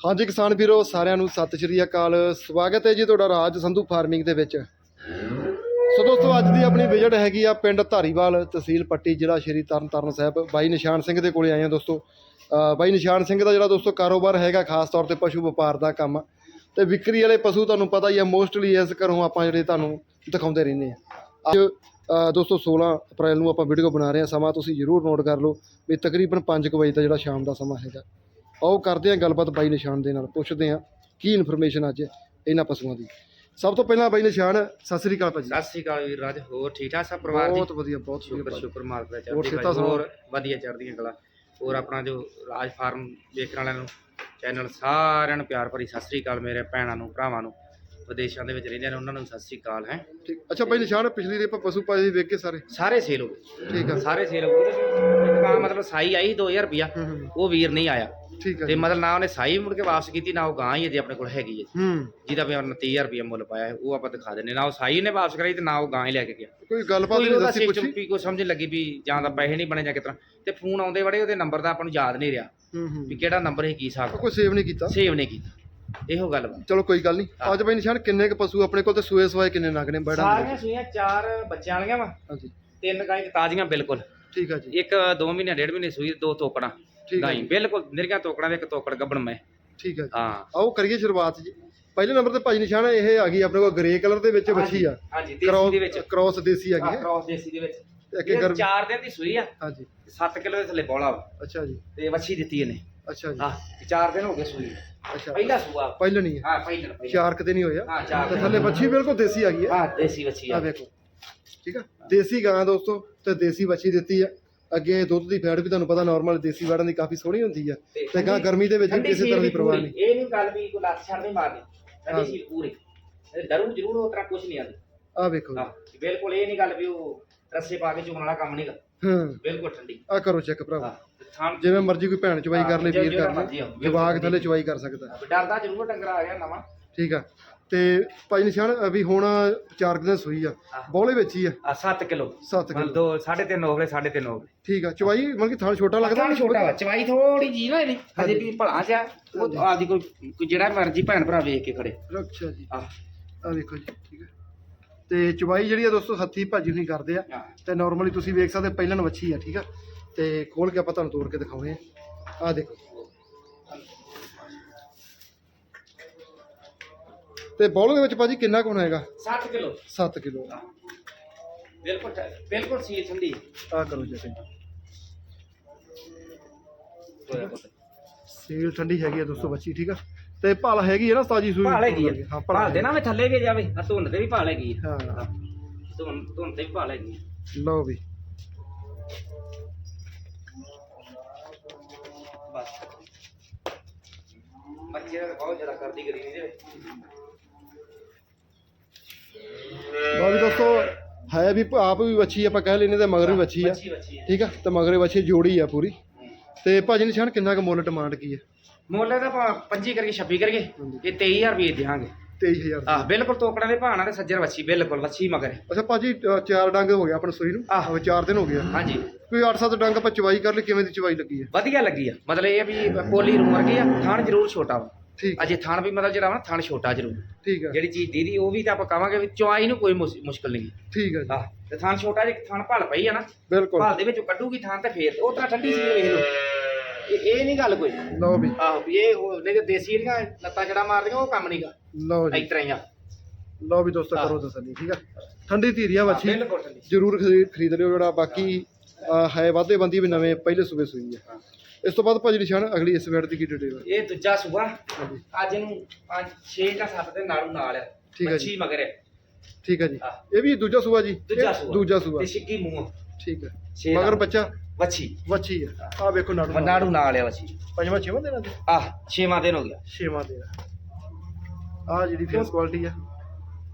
ਹਾਂਜੀ ਕਿਸਾਨ ਵੀਰੋ, ਸਾਰਿਆਂ ਨੂੰ ਸਤਿ ਸ਼੍ਰੀ ਅਕਾਲ। ਸਵਾਗਤ ਹੈ ਜੀ ਤੁਹਾਡਾ ਰਾਜ ਸੰਧੂ ਫਾਰਮਿੰਗ ਦੇ ਵਿੱਚ। ਸੋ ਦੋਸਤੋ, ਅੱਜ ਦੀ ਆਪਣੀ ਵਿਜ਼ਿਟ ਹੈਗੀ ਆ ਪਿੰਡ ਧਾਰੀਵਾਲ ਤਹਿਸੀਲ ਪੱਟੀ, ਜ਼ਿਲ੍ਹਾ ਸ਼੍ਰੀ ਤਰਨਤਾਰਨ ਸਾਹਿਬ। ਬਾਈ ਨਿਸ਼ਾਨ ਸਿੰਘ ਦੇ ਕੋਲੇ ਆਏ ਆ ਦੋਸਤੋ। ਬਾਈ ਨਿਸ਼ਾਨ ਸਿੰਘ ਦਾ ਜਿਹੜਾ ਦੋਸਤੋ ਕਾਰੋਬਾਰ ਹੈਗਾ, ਖਾਸ ਤੌਰ ਤੇ ਪਸ਼ੂ ਵਪਾਰ ਦਾ ਕੰਮ ਆ। ਤੇ ਵਿਕਰੀ ਵਾਲੇ ਪਸ਼ੂ ਤੁਹਾਨੂੰ ਪਤਾ ਹੀ ਆ, ਮੋਸਟਲੀ ਇਸ ਘਰੋਂ ਆਪਾਂ ਜਿਹੜੇ ਤੁਹਾਨੂੰ ਦਿਖਾਉਂਦੇ ਰਹਿੰਦੇ ਆ ਅੱਜ ਦੋਸਤੋ 16 ਅਪ੍ਰੈਲ ਨੂੰ ਆਪਾਂ ਵੀਡੀਓ ਬਣਾ ਰਹੇ ਹਾਂ, ਸਮਾਂ ਤੁਸੀਂ ਜ਼ਰੂਰ ਨੋਟ ਕਰ ਲਓ, ਵੀ ਤਕਰੀਬਨ 5 ਵਜੇ ਦਾ ਜਿਹੜਾ ਸ਼ਾਮ ਦਾ ਸਮਾਂ ਹੈਗਾ। ਆਓ ਕਰਦੇ ਹਾਂ ਗੱਲਬਾਤ ਬਾਈ ਨਿਸ਼ਾਨ ਦੇ ਨਾਲ ਪੁੱਛਦੇ ਹਾਂ ਕੀ ਇਨਫੋਰਮੇਸ਼ਨ ਅੱਜ ਇਹਨਾਂ ਪਸ਼ੂਆਂ ਦੀ। ਸਭ ਤੋਂ ਪਹਿਲਾਂ ਬਾਈ ਨਿਸ਼ਾਨ ਸਤਿ ਸ੍ਰੀ ਅਕਾਲ ਭਾਜੀ। ਸਤਿ ਸ਼੍ਰੀ ਅਕਾਲ ਵੀਰ ਰਾਜ ਹੋਰ ਠੀਕ ਠਾਕ ਸਭ ਪਰਿਵਾਰ ਜੀ ਬਹੁਤ ਵਧੀਆ ਬਹੁਤ ਸ਼ੁਕਰ। ਸ਼ੁਕਰ ਮਾਲਕ ਦਾ ਚੜ੍ਹਦੀ ਕਲਾ? ਹੋਰ ਵਧੀਆ ਚੜ੍ਹਦੀਆਂ ਕਲਾ। ਹੋਰ ਆਪਣਾ ਜੋ ਰਾਜ ਫਾਰਮ ਦੇਖਣ ਵਾਲਿਆਂ ਨੂੰ ਚੈਨਲ ਸਾਰਿਆਂ ਨੂੰ ਪਿਆਰ ਭਰੀ ਸਤਿ ਸ਼੍ਰੀ ਅਕਾਲ ਮੇਰੇ ਭੈਣਾਂ ਨੂੰ ਭਰਾਵਾਂ ਨੂੰ। ਵਿਦੇਸ਼ਾਂ ਦੇ ਵਿੱਚ ਰਹਿੰਦੇ ਨੇ ਉਹਨਾਂ ਨੂੰ ਸਤਿ ਸ਼੍ਰੀ ਅਕਾਲ ਹੈ। ਠੀਕ। ਅੱਛਾ ਬਾਈ ਨਿਸ਼ਾਨ ਪਿਛਲੀ ਦੇ ਆਪਾਂ ਪਸ਼ੂ ਸੀ ਵੇਖ ਕੇ ਸਾਰੇ? ਸਾਰੇ ਸੇਲ ਹੋ ਗਏ। ਠੀਕ ਆ। ਸਾਰੇ ਸੇਲ ਹੋ ਗਏ। ਉਹਦੇ ਚੋਂ ਇੱਕ ਮਤਲਬ ਸਾਈ ਆਈ 2000 ਰੁਪਿਆ ਹੂੰ ਹੂੰ। ਉਹ ਵੀਰ ਨਹੀਂ ਆਇਆ। ਠੀਕ ਆ। ਤੇ। ਮਤਲਬ ਨਾ ਉਹਨੇ ਸਾਈ ਮੁੜ ਕੇ ਵਾਪਸ ਕੀਤੀ ਨਾ ਉਹ ਗਾਂ ਹੀ ਅਜੇ ਆਪਣੇ ਕੋਲ ਹੈਗੀ ਹੈ। ਹੂੰ। ਜਿਹਦਾ ਵੀ 29000 ਰੁਪਇਆ ਮੁੱਲ ਪਾਇਆ ਹੈ, ਉਹ ਆਪਾਂ ਦਿਖਾ ਦਿੰਨੇ ਨਾ ਉਹ ਸਾਈ ਨੇ ਵਾਪਸ ਕਰਾਈ ਤੇ ਨਾ ਉਹ ਗਾਂ ਹੀ ਲੈ ਕੇ ਗਿਆ। ਕੋਈ ਗੱਲਬਾਤ ਨਹੀਂ ਦੱਸੀ ਪੁੱਛੀ? ਕੋਈ ਸਮਝ ਲੱਗੀ ਵੀ ਜਾਂ ਤਾਂ ਪੈਸੇ ਨਹੀਂ ਬਣੇ ਜਾਂ ਕਿਤਨਾ ਤੇ ਫੋਨ ਆਉਂਦੇ ਬੜੇ ਉਹਦੇ ਨੰਬਰ ਦਾ ਆਪਾਂ ਨੂੰ ਯਾਦ ਨਹੀਂ ਰਿਹਾ। ਹੂੰ ਹੂੰ। ਵੀ ਕਿਹੜਾ ਨੰਬਰ ਹੈ ਕੀ ਹਿਸਾਬ ਕੋਈ ਸੇਵ ਨਹੀਂ ਕੀਤਾ? ਸੇਵ ਨਹੀਂ ਕੀਤਾ। ਇਹੋ ਗੱਲ ਵਾ। ਚਲੋ ਕੋਈ ਗੱਲ ਨਹੀਂ। ਹਾਂ। ਅੱਜ ਬਾਈ ਨਿਸ਼ਾਨ ਕਿੰਨੇ ਕ ਪਸ਼ੂ ਆਪਣੇ ਕੋਲ ਤੇ ਸੂਏ ਸਵਾਏ ਕਿੰਨੇ ਨਗ ਨੇ ਬੜਾ ਸਾਰੀਆਂ ਸੂਈਆਂ ਚਾਰ ਬੱਚਿਆਂ ਵਾਲੀਆਂ ਵਾ। ਹਾਂਜੀ। ਤਿੰਨ ਗਾਂ ਤਾਜ਼ੀਆਂ ਬਿਲਕੁਲ। ਠੀਕ ਆ ਜੀ। ਇੱਕ 2 ਮਹੀਨੇ ਡੇਢ ਮਹੀਨੇ ਸੂਈ ਦੋ ਤੋਕੜਾਂ ਠੀਕ ਆ ਜੀ। ਬਿਲਕੁਲ ਨਿਰਗਾਂ ਤੋਕੜਾਂ ਦੇ ਇੱਕ ਤੋਕੜ ਗੱਬਣ ਮੈਂ। ਠੀਕ ਆ ਜੀ। ਹਾਂ। ਆਓ ਕਰੀਏ ਸ਼ੁਰੂਆਤ ਜੀ। ਪਹਿਲੇ ਨੰਬਰ ਤੇ ਭਾਈ ਨਿਸ਼ਾਨ ਇਹ ਆ ਗਈ ਆਪਣੇ ਕੋਲ ਗ੍ਰੇ ਕਲਰ ਦੇ ਵਿੱਚ ਵੱਛੀ ਆ। ਹਾਂਜੀ ਦੇਸੀ ਕ੍ਰੋਸ ਦੇ ਵਿੱਚ। ਕ੍ਰੋਸ ਦੇਸੀ ਆ ਗਈ ਹੈ ਕ੍ਰਾਸ ਦੇਸੀ ਦੇ ਵਿੱਚ। ਇੱਕ ਇਹ ਗਰਮ ਚਾਰ ਦਿਨ ਦੀ ਸੂਈ ਆ। ਹਾਂਜੀ। 7 ਕਿਲੋ ਦੇ ਥੱਲੇ ਬੋਲਾ ਵਾ। ਅੱਛਾ ਜੀ। ਤੇ ਵੱਛੀ ਦਿੱਤੀ ਇਹਨੇ। ਅੱਛਾ ਜੀ। ਹਾਂ ਚਾਰ ਦਿਨ ਹੋ ਗਏ ਸੂਈ ਅੱਛਾ। ਪਹਿਲਾ ਸੂਆ। ਪਹਿਲਾਂ ਨਹੀਂ ਹੈ। ਹਾਂ ਪਹਿਲਾ ਪਹਿਲਾ। ਚਾਰ ਕਿਤੇ ਨਹੀਂ ਹੋਇਆ। ਹਾਂ ਚਾਰ ਤੇ ਥੱਲੇ ਵੱਛੀ ਬਿਲਕੁਲ ਦੇਸੀ ਆ ਗਈ ਹੈ। ਹਾਂ ਦੇਸੀ ਵੱਛੀ ਆ ਆ ਵੇਖੋ ਠੀਕ ਆ? ਦੇਸੀ ਗਾਂ ਦੋਸਤੋ ਤੇ ਦੇਸੀ ਵੱਛੀ ਦਿੱਤੀ ਆ ਅੱਗੇ ਦੁੱਧ ਦੀ ਫੈਟ ਵੀ ਤੁਹਾਨੂੰ ਪਤਾ ਨਾਰਮਲ ਦੇਸੀ ਵਾੜਾਂ ਦੀ ਕਾਫੀ ਸੋਹਣੀ ਹੁੰਦੀ ਆ ਤੇ ਗਾਂ ਗਰਮੀ ਦੇ ਵਿੱਚ ਵੀ ਠੰਡੀ ਕਿਸੇ ਤਰ੍ਹਾਂ ਦੀ ਸੀਲ ਪਰਵਾਹ ਪੂਰੀ। ਨਹੀਂ। ਇਹ ਨਹੀਂ ਗੱਲ ਵੀ ਕੋਈ ਲੱਤ ਛੱਡ ਨਹੀਂ ਮਾਰਨੀ। ਹਾਂ। ਠੰਡੀ ਸੀਲ ਪੂਰੀ। ਇਹ ਡਰੂ ਜ਼ਰੂਰ ਉਹ ਤਰ੍ਹਾਂ ਕੁਝ ਨਹੀਂ ਆਦੀ ਆ ਵੇਖੋ ਹਾਂ ਬਿਲਕੁਲ ਇਹ ਨਹੀਂ ਗੱਲ ਵੀ ਉਹ ਰੱਸੇ ਪਾ ਕੇ ਚੁਗਣ ਵਾਲਾ ਕੰਮ ਨਹੀਂਗਾ ਹਾਂ। ਬਿਲਕੁਲ ਠੰਡੀ। ਆ ਕਰੋ ਚੈੱਕ ਭਰਾਵਾ। ਥਾਂ ਜਿਵੇਂ ਮਰਜ਼ੀ ਕੋਈ ਭੈਣ ਚਵਾਈ ਕਰ ਲੇ ਹਾਂ, ਵੀਰ ਜਿਹੜਾ ਕਰ ਮਰਜ਼ੀ ਲੇ। ਆ, ਬਿਲਕੁਲ ਜਵਾਗ ਠੰਡੀ। ਥੱਲੇ ਚਵਾਈ ਕਰ ਸਕਦਾ। ਡਰਦਾ ਜ਼ਰੂਰ ਡੰਗਰਾ ਆ ਗਿਆ ਨਵਾਂ। ਠੀਕ ਆ। ਤੇ ਭਾਈ ਨਿਸ਼ਾਨ ਅਭੀ ਹੁਣ ਚਾਰ ਕੁ ਦਿਨ ਸੂਈ ਆ। ਹਾਂ। ਬੋਲੇ ਵਿੱਚ ਹੀ ਆ। ਆ 7 ਕਿਲੋ। 7 ਮਤਲਬ ਕਿਲੋ ਦੋ 3.5 ਹੋਵੇ 3.5 ਹੋਵੇ। ਠੀਕ ਆ। ਚਵਾਈ ਮਤਲਬ ਕਿ ਥਾਂ ਛੋਟਾ ਲੱਗਦਾ ਲੱਗਦਾ ਛੋਟਾ ਵਾ। ਚਵਾਈ ਥੋੜੀ ਜੀ ਨਾ ਇਹਦੀ। ਹਾਂਜੀ। ਵੀ ਭਲਾ ਚ ਆ ਉਹ ਆਦੀ ਕੋਈ ਕੋਈ ਜਿਹੜਾ ਮਰਜ਼ੀ ਭੈਣ ਭਰਾ ਵੇਖ ਕੇ ਖੜੇ। ਅੱਛਾ ਜੀ। ਆ ਆ ਵੇਖੋ ਜੀ ਠੀਕ ਹੈ ਤੇ ਚਵਾਈ ਜਿਹੜੀ ਆ ਦੋਸਤੋ ਹੱਥੀ ਭਾਜੀ ਨਹੀਂ ਕਰਦੇ ਆ। ਤੇ ਨਾਰਮਲੀ ਤੁਸੀਂ ਵੇਖ ਸਕਦੇ ਪਹਿਲਾਂ ਵੱਛੀ ਆ ਠੀਕ ਆ? ਤੇ ਖੋਲ ਕੇ ਆਪਾਂ ਤੁਹਾਨੂੰ ਤੋੜ ਕੇ ਦਿਖਾਉਣੇ ਆ। ਆ ਦੇਖੋ। ਤੇ ਬੌਲ ਦੇ ਵਿੱਚ ਭਾਜੀ ਕਿੰਨਾ ਕੁ ਹੋਣਾ ਹੈਗਾ? 60 ਕਿਲੋ। 7 ਕਿਲੋ। ਬਿਲਕੁਲ ਬਿਲਕੁਲ ਸੀ ਠੰਡੀ। ਆ ਕਰੋ ਜੀ ਸੀਲ ਠੰਡੀ ਹੈਗੀ ਆ ਦੋਸਤੋ ਬੱਚੀ ਠੀਕ ਆ? ਤੇ ਭਾਲ ਹੈਗੀ ਆ ਨਾ ਤਾਜੀ ਸੂਈ ਭਾਲ ਹੈਗੀ ਹਾਂ ਆ ਭਾਲ ਭਾਲ ਦੇ ਨਾ ਮੈਂ ਥੱਲੇ ਵੀ ਜਾਵੇ। ਆ ਧੁੰਨ ਤੇ ਵੀ ਭਾਲ ਹੈਗੀ ਆ। ਹਾਂ। ਧੁੰਨ ਧੁੰਨ ਤੇ ਵੀ ਭਾਲ ਹੈਗੀ ਆ। ਲਓ ਵੀ। ਬਸ। ਬੱਚੇ ਦਾ ਬਹੁਤ ਜ਼ਿਆਦਾ ਕਰਦੀ ਗਰੀ ਇਹਦੇ ਵਿੱਚ ਲਓ ਵੀ ਦੋਸਤੋ ਹੈ ਵੀ ਆਪ ਵੀ ਵੱਛੀ ਆਪਾਂ ਕਹਿ ਲੈਨੇ ਤੇ ਮਗਰ ਵੀ ਵੱਛੀ ਆ। ਬੱਚੀ ਬੱਚੀ ਹੈ ਠੀਕ ਆ? ਤੇ ਮਗਰੇ ਵੱਛੀ ਜੋੜੀ ਆ ਪੂਰੀ। ਤੇ ਭਾਜੀ ਨਿਸ਼ਾਨ ਕਿੰਨਾ ਕੁ ਮੁੱਲ ਡਿਮਾਂਡ ਕੀ ਹੈ? ਮੁੱਲ ਦਾ ਭਾਵੇਂ 25 ਕਰਕੇ 26 ਕਰਕੇ ਇਹ 23000 ਰੁਪਏ ਦੇਵਾਂਗੇ 23000 ਆਹ ਬਿਲਕੁਲ ਤੋਕੜਾਂ ਦੇ ਭਾਣਾ ਤੇ ਸੱਜਰ ਵੱਛੀ ਬਿਲਕੁਲ ਵੱਛੀ ਮਗਰ। ਅੱਛਾ ਭਾਜੀ ਅ, ਚਾਰ ਡੰਗ ਹੋ ਗਿਆ ਆਪਣੇ ਸੂਈ ਨੂੰ? ਆਹੋ। ਆਹੋ ਚਾਰ ਦਿਨ ਹੋ ਗਿਆ ਹਾਂਜੀ। ਕੋਈ 8-7 ਡੰਗ ਆਪਾਂ ਚਵਾਈ ਕਰ ਲਈ ਕਿਵੇਂ ਦੀ ਚਵਾਈ ਲੱਗੀ ਹੈ? ਵਧੀਆ ਲੱਗੀ ਆ। ਮਤਲਬ ਇਹ ਆ ਵੀ ਪੋਲੀ ਰੂਮ ਵਰਗੀ ਆ ਥਣ ਜ਼ਰੂਰ ਛੋਟਾ ਵਾ। ਠੀਕ। ਅਜੇ ਥਣ ਵੀ ਮਤਲਬ ਜਿਹੜਾ ਵਾ ਨਾ ਥਣ ਛੋਟਾ ਜ਼ਰੂਰ। ਠੀਕ ਹੈ ਜਿਹੜੀ ਚੀਜ਼ ਦੀਦੀ ਉਹ ਵੀ ਤਾਂ ਆਪਾਂ ਕਵਾਂਗੇ ਵੀ ਚੁਆਈ ਨੂੰ ਕੋਈ ਮੁਸ- ਮੁਸ਼ਕਲ ਨਹੀਂ। ਠੀਕ ਹੈ ਜੀ। ਆਹ। ਤੇ ਥਣ ਛੋਟਾ ਜੇ ਥਣ ਭਲ ਪਈ ਆ ਨਾ ਬਿਲਕੁਲ। ਭਲ ਦੇ ਵਿੱਚੋਂ ਕੱਢੂਗੀ ਥਣ ਤੇ ਫੇਰ ਉਹ ਤਰ੍ਹਾਂ ਠੰਡੀ ਸੀ ਵੇਖ ਲਓ। ਇਹ ਇਹ ਨਹੀਂ ਗੱਲ ਕੋਈ। ਲਓ ਵੀ। ਆਹੋ ਵੀ ਇਹ ਉਹ ਤੇ ਦੇਸੀ ਜਿਹੜੀਆਂ ਲੱਤਾਂ ਜੜਾ ਮਾਰਦੀਆਂ ਉਹ ਕੰਮ ਨਹੀਂਗਾ। ਲਓ ਜੀ। ਇਸ ਤਰ੍ਹਾਂ ਹੀ ਆ। ਲਓ ਵੀ ਦੋਸਤੋ ਕਰੋ ਤਸੱਲੀ ਠੀਕ ਆ? ਠੰਡੀ ਧੀਰੀਆ ਵੱਛੀ। ਬਿਲਕੁਲ ਠੰਡੀ। ਜ਼ਰੂਰ ਖਰੀ- ਖਰੀਦ ਲਿਓ ਜਿਹੜਾ ਬਾਕੀ ਹੈ ਵਾਧੇ ਬੰਦੀ ਵੀ ਨਵੇਂ ਪਹਿਲੇ ਸੂਬੇ ਸੂਈ ਹੈ। ਇਸ ਤੋਂ ਬਾਅਦ ਭਾਜੀ ਨਿਸ਼ਾਨ ਅਗਲੀ ਇਸ ਵੇੜ ਦੀ ਕੀ ਡਿਟੇਲ ਹੈ ਇਹ ਦੂਜਾ ਹਾਂਜੀ। ਅੱਜ ਇਹਨੂੰ 5 6 ਜਾਂ 7 ਦੇ ਨਾਲੋਂ ਨਾਲ ਆ। ਠੀਕ ਹੈ ਜੀ। ਮੱਛੀ ਮਗਰ ਹੈ। ਠੀਕ ਹੈ ਜੀ। ਹਾਂ। ਇਹ ਵੀ ਦੂਜਾ ਸੂਆ ਜੀ? ਦੂਜਾ ਸੂਆ। ਦੂਜਾ ਸੂਆ। ਤੇ ਛਿੱਕੀ ਮੂੰਹ। ਠੀਕ ਹੈ। ਛੇ ਮਗਰ ਨਾਲ। ਬੱਚਾ? ਵੱਛੀ। ਵੱਛੀ ਹੈ ਆ ਵੇਖੋ ਨਾੜੂ। ਨਾੜੂ ਨਾਲ ਆ ਵੱਛੀ। ਪੰਜਵਾਂ ਛੇਵਾਂ ਦਿਨਾਂ ਦੇ ਆਹ ਛੇਵਾਂ ਦਿਨ ਹੋ ਗਿਆ। ਛੇਵਾਂ ਦਿਨ ਆ। ਜਿਹੜੀ ਫੇਸ ਕੁਆਲਿਟੀ ਆ।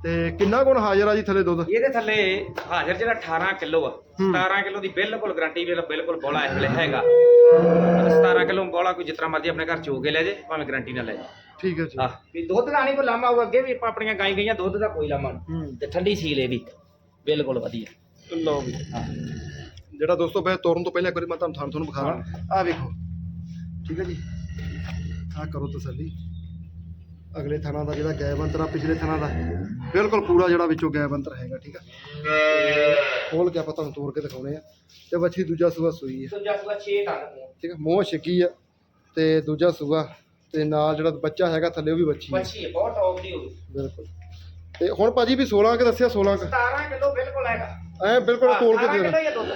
ਤੇ ਕਿੰਨਾ ਗੁਣ ਹਾਜ਼ਰ ਆ ਜੀ ਥੱਲੇ ਦੁੱਧ? ਇਹਦੇ ਥੱਲੇ ਹਾਜ਼ਰ ਜਿਹੜਾ 18 ਕਿਲੋ ਆ। ਹੂੰ। 17 ਕਿਲੋ ਦੀ ਬਿਲਕੁਲ ਗਾਰੰਟੀ ਵੀ ਬਿਲਕੁਲ ਬੋਲਾ ਇਸ ਵੇਲੇ ਹੈਗਾ। 17 ਕਿਲੋ ਬੋਲਾ ਕੋਈ ਜਿਤਨਾ ਮਰਜ਼ੀ ਆਪਣੇ ਘਰ ਚੋ ਕੇ ਲੈ ਜੇ ਭਾਵੇਂ ਗਾਰੰਟੀ ਨਾਲ ਲੈ ਜੇ। ਠੀਕ ਹੈ ਜੀ। ਆਹ ਵੀ ਦੁੱਧ ਦਾ ਨਹੀਂ ਕੋਈ ਲਾਮਾ ਹੋਊ ਅੱਗੇ ਵੀ ਆਪਾਂ ਆਪਣੀਆਂ ਗਾਈ ਗਈਆਂ ਦੁੱਧ ਦਾ ਕੋਈ ਲਾਮਾ ਨਹੀਂ। ਹੂੰ। ਤੇ ਠੰਡੀ ਸੀਲ ਇਹ ਵੀ ਬਿਲਕੁਲ ਵਧੀਆ। ਲਓ ਵੀ। ਹਾਂ। ਜਿਹੜਾ ਦੋਸਤੋ ਬੈ ਤੋਰਨ ਤੋਂ ਪਹਿਲਾਂ ਇੱਕ ਵਾਰੀ ਮੈਂ ਤੁਹਾਨੂੰ ਥਾਂ ਤੁਹਾਨੂੰ ਵਿਖਾਵਾਂ। ਆ ਵੇਖੋ। ਠੀਕ ਹੈ ਜੀ। ਆ ਕਰੋ ਤਸੱਲੀ। ਅਗਲੇ ਥਾਣਾ ਦਾ ਜਿਹੜਾ ਗੈਬ ਅੰਤਰ ਆ ਪਿਛਲੇ ਥਾਣਾ ਦਾ। ਬਿਲਕੁਲ ਪੂਰਾ ਜਿਹੜਾ ਵਿੱਚੋਂ ਗੈਬ ਅੰਤਰ ਹੈਗਾ ਠੀਕ ਆ? ਖੋਲ ਕੇ ਆਪਾਂ ਤੁਹਾਨੂੰ ਤੋੜ ਕੇ ਦਿਖਾਉਣੇ ਆ। ਤੇ ਵੱਛੀ ਦੂਜਾ ਸੂਆ ਸੂਈ ਆ। ਦੂਜਾ ਸੂਆ 6 ਟਨ ਠੀਕ ਆ ਮੂੰਹ ਛਿੱਕੀ ਆ ਤੇ ਦੂਜਾ ਸੂਆ ਤੇ ਨਾਲ ਜਿਹੜਾ ਬੱਚਾ ਹੈਗਾ ਥੱਲੇ ਉਹ ਵੀ ਆ। ਮੱਛੀ ਹੈ ਬਹੁਤ ਟੌਪ ਦੀ ਹੋਊਗੀ ਬਿਲਕੁਲ। ਤੇ ਹੁਣ ਭਾਜੀ ਵੀ 16 ਕਿ ਦੱਸਿਆ 16 ਕ? 17 ਕਿਲੋ ਬਿਲਕੁਲ ਹੈਗਾ। ਐ ਬਿਲਕੁਲ ਤੋੜ ਕੇ 17 ਦੇ ਕਿਲੋ ਹੀ ਆ ਦੁੱਧ।